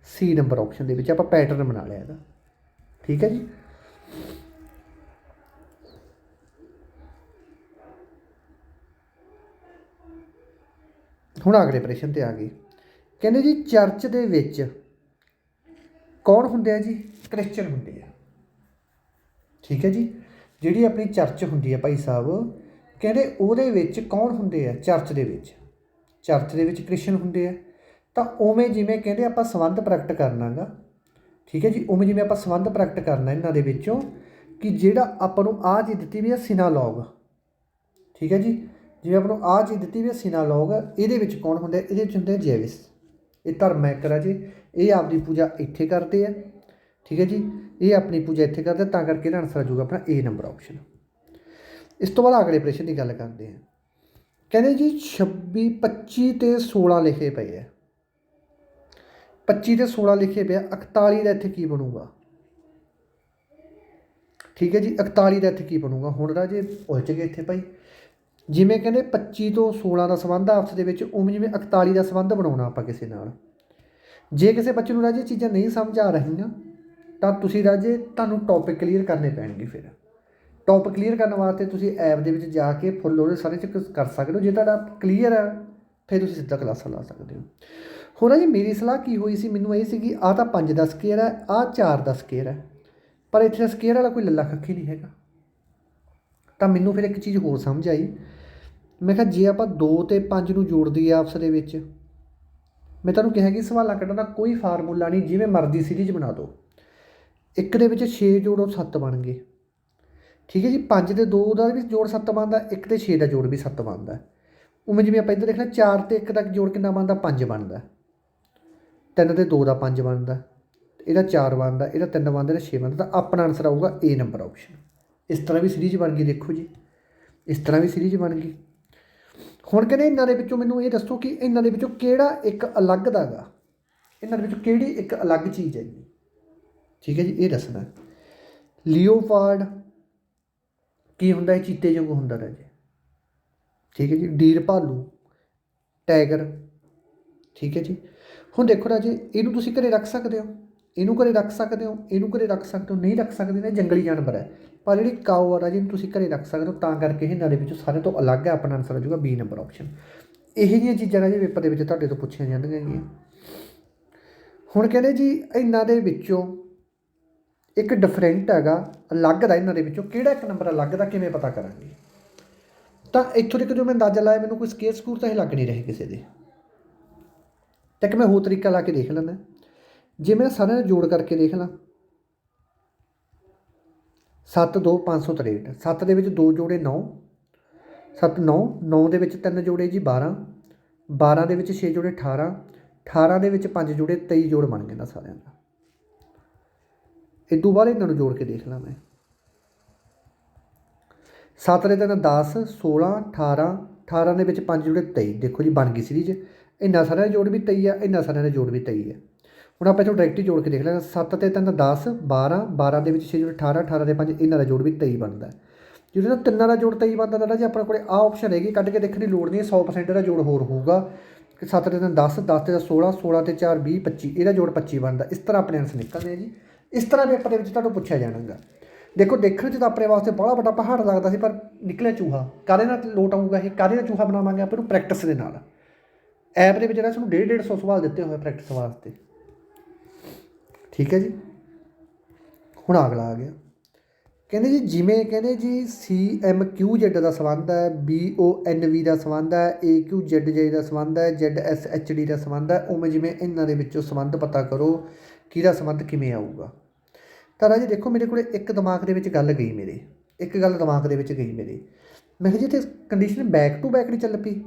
ਸੀ ਨੰਬਰ ਆਪਸ਼ਨ ਦੇ ਵਿੱਚ। ਆਪਾਂ ਪੈਟਰਨ ਬਣਾ ਲਿਆ ਇਹਦਾ। ਠੀਕ ਹੈ ਜੀ? ਹੁਣ ਅਗਲੇ ਪ੍ਰਸ਼ਨ ਤੇ ਆ ਗਏ। ਕਹਿੰਦੇ ਜੀ ਚਰਚ ਦੇ ਵਿੱਚ ਕੌਣ ਹੁੰਦੇ ਆ ਜੀ? ਕ੍ਰਿਸਚੀਅਨ ਹੁੰਦੇ ਆ। ਠੀਕ ਹੈ ਜੀ? ਜਿਹੜੀ ਆਪਣੀ ਚਰਚ ਹੁੰਦੀ ਹੈ ਭਾਈ ਸਾਹਿਬ, ਕਹਿੰਦੇ ਉਹਦੇ ਵਿੱਚ ਕੌਣ ਹੁੰਦੇ ਆ? ਚਰਚ ਦੇ ਵਿੱਚ। ਚਰਚ ਦੇ ਵਿੱਚ ਕ੍ਰਿਸਚੀਅਨ ਹੁੰਦੇ ਆ। ਤਾਂ ਉਵੇਂ ਜਿਵੇਂ ਕਹਿੰਦੇ ਆਪਾਂ ਸੰਬੰਧ ਪ੍ਰਗਟ ਕਰਨਾਗਾ। ਠੀਕ ਹੈ ਜੀ? ਉਵੇਂ ਜਿਵੇਂ ਆਪਾਂ ਸੰਬੰਧ ਪ੍ਰਗਟ ਕਰਨਾ ਇਹਨਾਂ ਦੇ ਵਿੱਚੋਂ ਕਿ ਜਿਹੜਾ ਆਪਾਂ ਨੂੰ ਆਹ ਜੀ ਦਿੱਤੀ ਵੀ ਹੈ ਸਿਨਾਲੋਗ। ਠੀਕ ਹੈ ਜੀ? ਜਿਵੇਂ ਆਪਾਂ ਨੂੰ ਆਹ ਜੀ ਦਿੱਤੀ ਵੀ ਹੈ ਸਿਨਾਲੋਗ, ਇਹਦੇ ਵਿੱਚ ਕੌਣ ਹੁੰਦਾ ਇਹਦੇ ਵਿੱਚ ਹੁੰਦੇ ਆ ਜੇਵਿਸ। ਇਹ ਧਰਮ ਮੈਕਰ ਆ ਜੀ। ਇਹ ਆਪਦੀ ਪੂਜਾ ਇੱਥੇ ਕਰਦੇ ਆ, ਠੀਕ ਹੈ ਜੀ। ਇਹ ਆਪਣੀ ਪੂਜਾ ਇੱਥੇ ਕਰਦੇ ਤਾਂ ਕਰਕੇ ਇਹਦਾ ਆਨਸਰ ਆ ਜਾਊਗਾ ਆਪਣਾ ਏ ਨੰਬਰ ਆਪਸ਼ਨ ਇਸ ਤੋਂ ਬਾਅਦ ਅਗਲੇ ਪ੍ਰਸ਼ਨ ਦੀ ਗੱਲ ਕਰਦੇ ਹਾਂ ਕਹਿੰਦੇ ਜੀ 26 25 ਤੇ 16 ਲਿਖੇ ਪਏ ਆ। 25 ਤੇ 16 ਲਿਖੇ ਪਿਆ 41 ਦਾ ਇੱਥੇ ਕੀ ਬਣੂਗਾ? ਠੀਕ ਹੈ ਜੀ 41 ਦਾ ਇੱਥੇ ਕੀ ਬਣੂਗਾ? ਹੁਣ ਰਾਜੇ ਉਲਝ ਗਏ ਇੱਥੇ ਭਾਈ। ਜਿਵੇਂ ਕਹਿੰਦੇ 25 ਤੋਂ 16 ਦਾ ਸੰਬੰਧ ਆ ਆਪਸ ਦੇ ਵਿੱਚ ਉਵੇਂ ਜਿਵੇਂ 41 ਦਾ ਸੰਬੰਧ ਬਣਾਉਣਾ ਆਪਾਂ ਕਿਸੇ ਨਾਲ। ਜੇ ਕਿਸੇ ਬੱਚੇ ਨੂੰ ਰਾਜੇ ਚੀਜ਼ਾਂ ਨਹੀਂ ਸਮਝ ਆ ਰਹੀਆਂ, ਤਾਂ ਤੁਸੀਂ ਰਾਜੇ ਤੁਹਾਨੂੰ ਟੌਪਿਕ ਕਲੀਅਰ ਕਰਨੇ ਪੈਣਗੇ ਫਿਰ। ਟੌਪਿਕ ਕਲੀਅਰ ਕਰਨ ਵਾਸਤੇ ਤੁਸੀਂ ਐਪ ਦੇ ਵਿੱਚ ਜਾ ਕੇ ਫੁੱਲ ਉਹਦੇ ਸਾਰੇ ਚੈੱਕ ਕਰ ਸਕਦੇ ਹੋ। ਜੇ ਤੁਹਾਡਾ ਕਲੀਅਰ ਹੈ ਫਿਰ ਤੁਸੀਂ ਸਿੱਧਾ ਕਲਾਸਾਂ ਲਾ ਸਕਦੇ ਹੋ। ਹੁਣ ਜੀ ਮੇਰੀ ਸਲਾਹ ਕੀ ਹੋਈ ਸੀ? ਮੈਨੂੰ ਇਹ ਸੀ ਕਿ ਆਹ ਤਾਂ 5 ਦਾ ਸਕੇਅਰ ਹੈ, ਆਹ 4 ਦਾ ਸਕੇਅਰ ਹੈ। ਪਰ ਇੱਥੇ ਦਾ ਸਕੇਅਰ ਵਾਲਾ ਕੋਈ ਲੱਲਾ ਖੱਖੀ ਨਹੀਂ ਹੈਗਾ। ਤਾਂ ਮੈਨੂੰ ਫਿਰ ਇੱਕ ਚੀਜ਼ ਹੋਰ ਸਮਝ ਆਈ। ਮੈਂ ਕਿਹਾ ਜੇ ਆਪਾਂ 2 ਤੇ 5 ਨੂੰ ਜੋੜਦੀ ਦਈਏ ਆਪਸ ਦੇ ਵਿੱਚ, ਮੈਂ ਤੁਹਾਨੂੰ ਕਿਹਾ ਕਿ ਸਵਾਲਾਂ ਕੱਢਣ ਦਾ ਕੋਈ ਫਾਰਮੂਲਾ ਨਹੀਂ, ਜਿਵੇਂ ਮਰਜ਼ੀ ਸੀਰੀਜ਼ ਬਣਾ ਦਿਓ। ਇੱਕ ਦੇ ਵਿੱਚ 6 ਜੋੜੋ 7 ਬਣ ਗਏ। ਠੀਕ ਹੈ ਜੀ 5 ਤੇ 2 ਦਾ ਵੀ ਜੋੜ 7 ਬਣਦਾ, ਇੱਕ ਤੇ 6 ਦਾ ਜੋੜ ਵੀ 7 ਬਣਦਾ। ਉਵੇਂ ਜਿਵੇਂ ਆਪਾਂ ਇੱਧਰ ਦੇਖਣਾ 4 ਤੇ 1 ਦਾ ਜੋੜ ਕਿੰਨਾ ਬਣਦਾ? 5 ਬਣਦਾ। 3 ਤੇ 2 ਦਾ 5 ਬਣਦਾ। ਇਹਦਾ 4 ਬਣਦਾ, ਇਹਦਾ 3 ਬਣਦਾ, ਇਹਦਾ 6 ਬਣਦਾ, ਤਾਂ ਆਪਣਾ ਆਨਸਰ ਆਊਗਾ A ਨੰਬਰ ਆਪਸ਼ਨ ਇਸ ਤਰ੍ਹਾਂ ਵੀ ਸੀਰੀਜ਼ ਬਣ ਗਈ, ਦੇਖੋ ਜੀ। ਇਸ ਤਰ੍ਹਾਂ ਵੀ ਸੀਰੀਜ਼ ਬਣ ਗਈ। ਹੁਣ ਕਹਿੰਦੇ ਇਹਨਾਂ ਦੇ ਵਿੱਚੋਂ ਮੈਨੂੰ ਇਹ ਦੱਸੋ ਕਿ ਇਹਨਾਂ ਦੇ ਵਿੱਚੋਂ ਕਿਹੜਾ ਇੱਕ ਅਲੱਗ ਦਾਗਾ ਇਹਨਾਂ ਦੇ ਵਿੱਚੋਂ ਕਿਹੜੀ ਇੱਕ ਅਲੱਗ ਚੀਜ਼ ਹੈ ਜੀ? ਠੀਕ ਹੈ ਜੀ, ਇਹ ਦੱਸਣਾ। ਲਿਓਪਾਰਡ ਕੀ ਹੁੰਦਾ? ਹੈ ਚੀਤੇ ਵਾਂਗੂ ਹੁੰਦਾ ਰਾਜੇ ਠੀਕ ਹੈ ਜੀ, ਡੀਰ ਭਾਲੂ ਟਾਈਗਰ ਠੀਕ ਹੈ ਜੀ। ਹੁਣ ਦੇਖੋ ਰਾਜੇ, ਇਹਨੂੰ ਤੁਸੀਂ ਘਰੇ ਰੱਖ ਸਕਦੇ ਹੋ। ਇਹਨੂੰ ਘਰੇ ਰੱਖ ਸਕਦੇ ਹੋ, ਇਹਨੂੰ ਘਰੇ ਰੱਖ ਸਕਦੇ ਹੋ, ਨਹੀਂ ਰੱਖ ਸਕਦੇ ਨੇ, ਜੰਗਲੀ ਜਾਨਵਰ ਹੈ। ਪਰ ਜਿਹੜੀ ਕਾਓ ਆ ਰਾਜੇ ਇਹਨੂੰ ਤੁਸੀਂ ਘਰੇ ਰੱਖ ਸਕਦੇ ਹੋ, ਤਾਂ ਕਰਕੇ ਇਹਨਾਂ ਦੇ ਵਿੱਚੋਂ ਸਾਰੇ ਤੋਂ ਅਲੱਗ ਹੈ ਆਪਣਾ ਆਨਸਰ ਆ ਜਾਊਗਾ ਬੀ ਨੰਬਰ ਆਪਸ਼ਨ ਇਹ ਜਿਹੀਆਂ ਚੀਜ਼ਾਂ ਰਾਜੇ ਪੇਪਰ ਦੇ ਵਿੱਚ ਤੁਹਾਡੇ ਤੋਂ ਪੁੱਛੀਆਂ ਜਾਂਦੀਆਂ ਹੈਗੀਆਂ ਹੁਣ ਕਹਿੰਦੇ ਜੀ, ਇਹਨਾਂ ਦੇ ਵਿੱਚੋਂ ਇੱਕ ਡਿਫਰੈਂਟ ਹੈਗਾ, ਅਲੱਗ ਦਾ ਇਹਨਾਂ ਦੇ ਵਿੱਚੋਂ ਕਿਹੜਾ ਇੱਕ ਨੰਬਰ ਅਲੱਗ ਦਾ ਕਿਵੇਂ ਪਤਾ ਕਰਾਂਗੇ? ਤਾਂ ਇੱਥੋਂ ਤੱਕ ਜੋ ਮੈਂ ਅੰਦਾਜ਼ਾ ਲਾਇਆ, ਮੈਨੂੰ ਕੋਈ ਸਕੇਅਰ ਸਕੂਰ ਤਾਂ ਇਹ ਲੱਗ ਨਹੀਂ ਰਹੇ ਕਿਸੇ ਦੇ। ਤੇ ਕਿ ਮੈਂ ਹੋਰ ਤਰੀਕਾ ਲਾ ਕੇ ਦੇਖ ਲੈਂਦਾ। ਜੇ ਮੈਂ ਸਾਰਿਆਂ ਨੂੰ ਜੋੜ ਕਰਕੇ ਦੇਖ ਲਾਂ 7 2 563 7 ਦੇ ਵਿੱਚ 2 ਜੋੜੇ 9 7 9 9 ਦੇ ਵਿੱਚ 3 ਜੋੜੇ ਜੀ 12 12 ਦੇ ਵਿੱਚ 6 ਜੋੜੇ 18 18 ਦੇ ਵਿੱਚ 5 ਜੋੜੇ 23 ਜੋੜ ਬਣ ਗਏ ਨਾ ਸਾਰਿਆਂ ਦਾ। ਇਹ ਤੋਂ ਬਾਅਦ ਇਹਨਾਂ ਨੂੰ ਜੋੜ ਕੇ ਦੇਖ ਲਾਂ ਮੈਂ। 7 ਦੇ ਤਿੰਨ 10 16 18 18 ਦੇ ਵਿੱਚ 5 ਜੋੜੇ 23 ਦੇਖੋ ਜੀ ਬਣ ਗਈ ਸੀਰੀਜ਼। ਇੰਨਾ ਸਾਰਿਆਂ ਦਾ ਜੋੜ ਵੀ 23 ਆ, ਇੰਨਾ ਸਾਰਿਆਂ ਦਾ ਜੋੜ ਵੀ 23 ਆ। ਹੁਣ ਆਪਾਂ ਇੱਥੋਂ ਡਾਇਰੈਕਟ ਜੋੜ ਕੇ ਦੇਖ ਲੈਣਾ 7 ਤੇ 3 10 12 12 ਦੇ ਵਿੱਚ 6 ਜੋੜ 18 18 ਦੇ 5 ਇਹਨਾਂ ਦਾ ਜੋੜ ਵੀ 23 ਬਣਦਾ ਜਿਹਦੇ ਨਾਲ ਤਿੰਨਾਂ ਦਾ ਜੋੜ 23 ਬਣਦਾ ਤਾਂ ਜੀ ਆਪਣੇ ਕੋਲੇ ਆਹ ਆਪਸ਼ਨ ਹੈਗੀ ਕੱਢ ਕੇ ਦੇਖਣ ਦੀ ਲੋੜ ਨਹੀਂ 100% ਦਾ ਜੋੜ ਹੋਰ ਹੋਊਗਾ। ਕਿ 7 ਤੇ 3 10 10 ਤੇ 16 16 ਤੇ 4 20 25 ਇਹਦਾ ਜੋੜ 25 ਬਣਦਾ। ਇਸ ਤਰ੍ਹਾਂ ਆਪਣੇ ਆਨਸਰ ਨਿਕਲਦੇ ਆ ਜੀ। ਇਸ ਤਰ੍ਹਾਂ ਪੇਪਰ ਦੇ ਵਿੱਚ ਤੁਹਾਨੂੰ ਪੁੱਛਿਆ ਜਾਣਾਗਾ। ਦੇਖੋ, ਦੇਖਣ 'ਚ ਤਾਂ ਆਪਣੇ ਵਾਸਤੇ ਬੜਾ ਵੱਡਾ ਪਹਾੜ ਲੱਗਦਾ ਸੀ, ਪਰ ਨਿਕਲਿਆ ਚੂਹਾ। ਕਾਹਦੇ ਨਾਲ ਲੋਟ ਆਊਗਾ ਇਹ? ਕਾਹਦੇ ਨਾਲ ਚੂਹਾ ਬਣਾਵਾਂਗੇ ਆਪਾਂ ਨੂੰ ਪ੍ਰੈਕਟਿਸ ਦੇ ਨਾਲ? ਐਪ ਦੇ ਵਿੱਚ ਜਿਹੜਾ ਤੁਹਾਨੂੰ 1.5 150 ਸਵਾਲ ਦਿੱਤੇ ਹੋਏ ਪ੍ਰੈਕਟਿਸ ਵਾਸਤੇ। ਠੀਕ ਹੈ ਜੀ? ਹੁਣ ਅਗਲਾ ਆ ਗਿਆ। ਕਹਿੰਦੇ ਜੀ, ਜਿਵੇਂ ਕਹਿੰਦੇ ਜੀ ਸੀ ਐਮ ਕਿਊ ਜ਼ੈਡ ਦਾ ਸੰਬੰਧ ਹੈ ਬੀ ਓ ਐਨ ਵੀ ਦਾ ਸੰਬੰਧ ਹੈ ਏ ਕਿਊ ਜ਼ੈਡ ਜੇ ਦਾ ਸੰਬੰਧ ਹੈ ਜ਼ੈਡ ਐਸ ਐਚ ਡੀ ਦਾ ਸੰਬੰਧ ਹੈ, ਉਵੇਂ ਜਿਵੇਂ ਇਹਨਾਂ ਦੇ ਵਿੱਚੋਂ ਸੰਬੰਧ ਪਤਾ ਕਰੋ, ਕਿਹਦਾ ਸੰਬੰਧ ਕਿਵੇਂ ਆਊਗਾ। ਤਾਂ ਰਾਜੇ ਦੇਖੋ, ਮੇਰੇ ਕੋਲੇ ਇੱਕ ਦਿਮਾਗ ਦੇ ਵਿੱਚ ਗੱਲ ਗਈ ਮੇਰੇ। ਇੱਕ ਗੱਲ ਦਿਮਾਗ ਦੇ ਵਿੱਚ ਗਈ ਮੇਰੇ। ਮੈਂ ਕਿਹਾ ਜੀ, ਇੱਥੇ ਕੰਡੀਸ਼ਨ ਬੈਕ ਟੂ ਬੈਕ ਨਹੀਂ ਚੱਲ ਪਈ।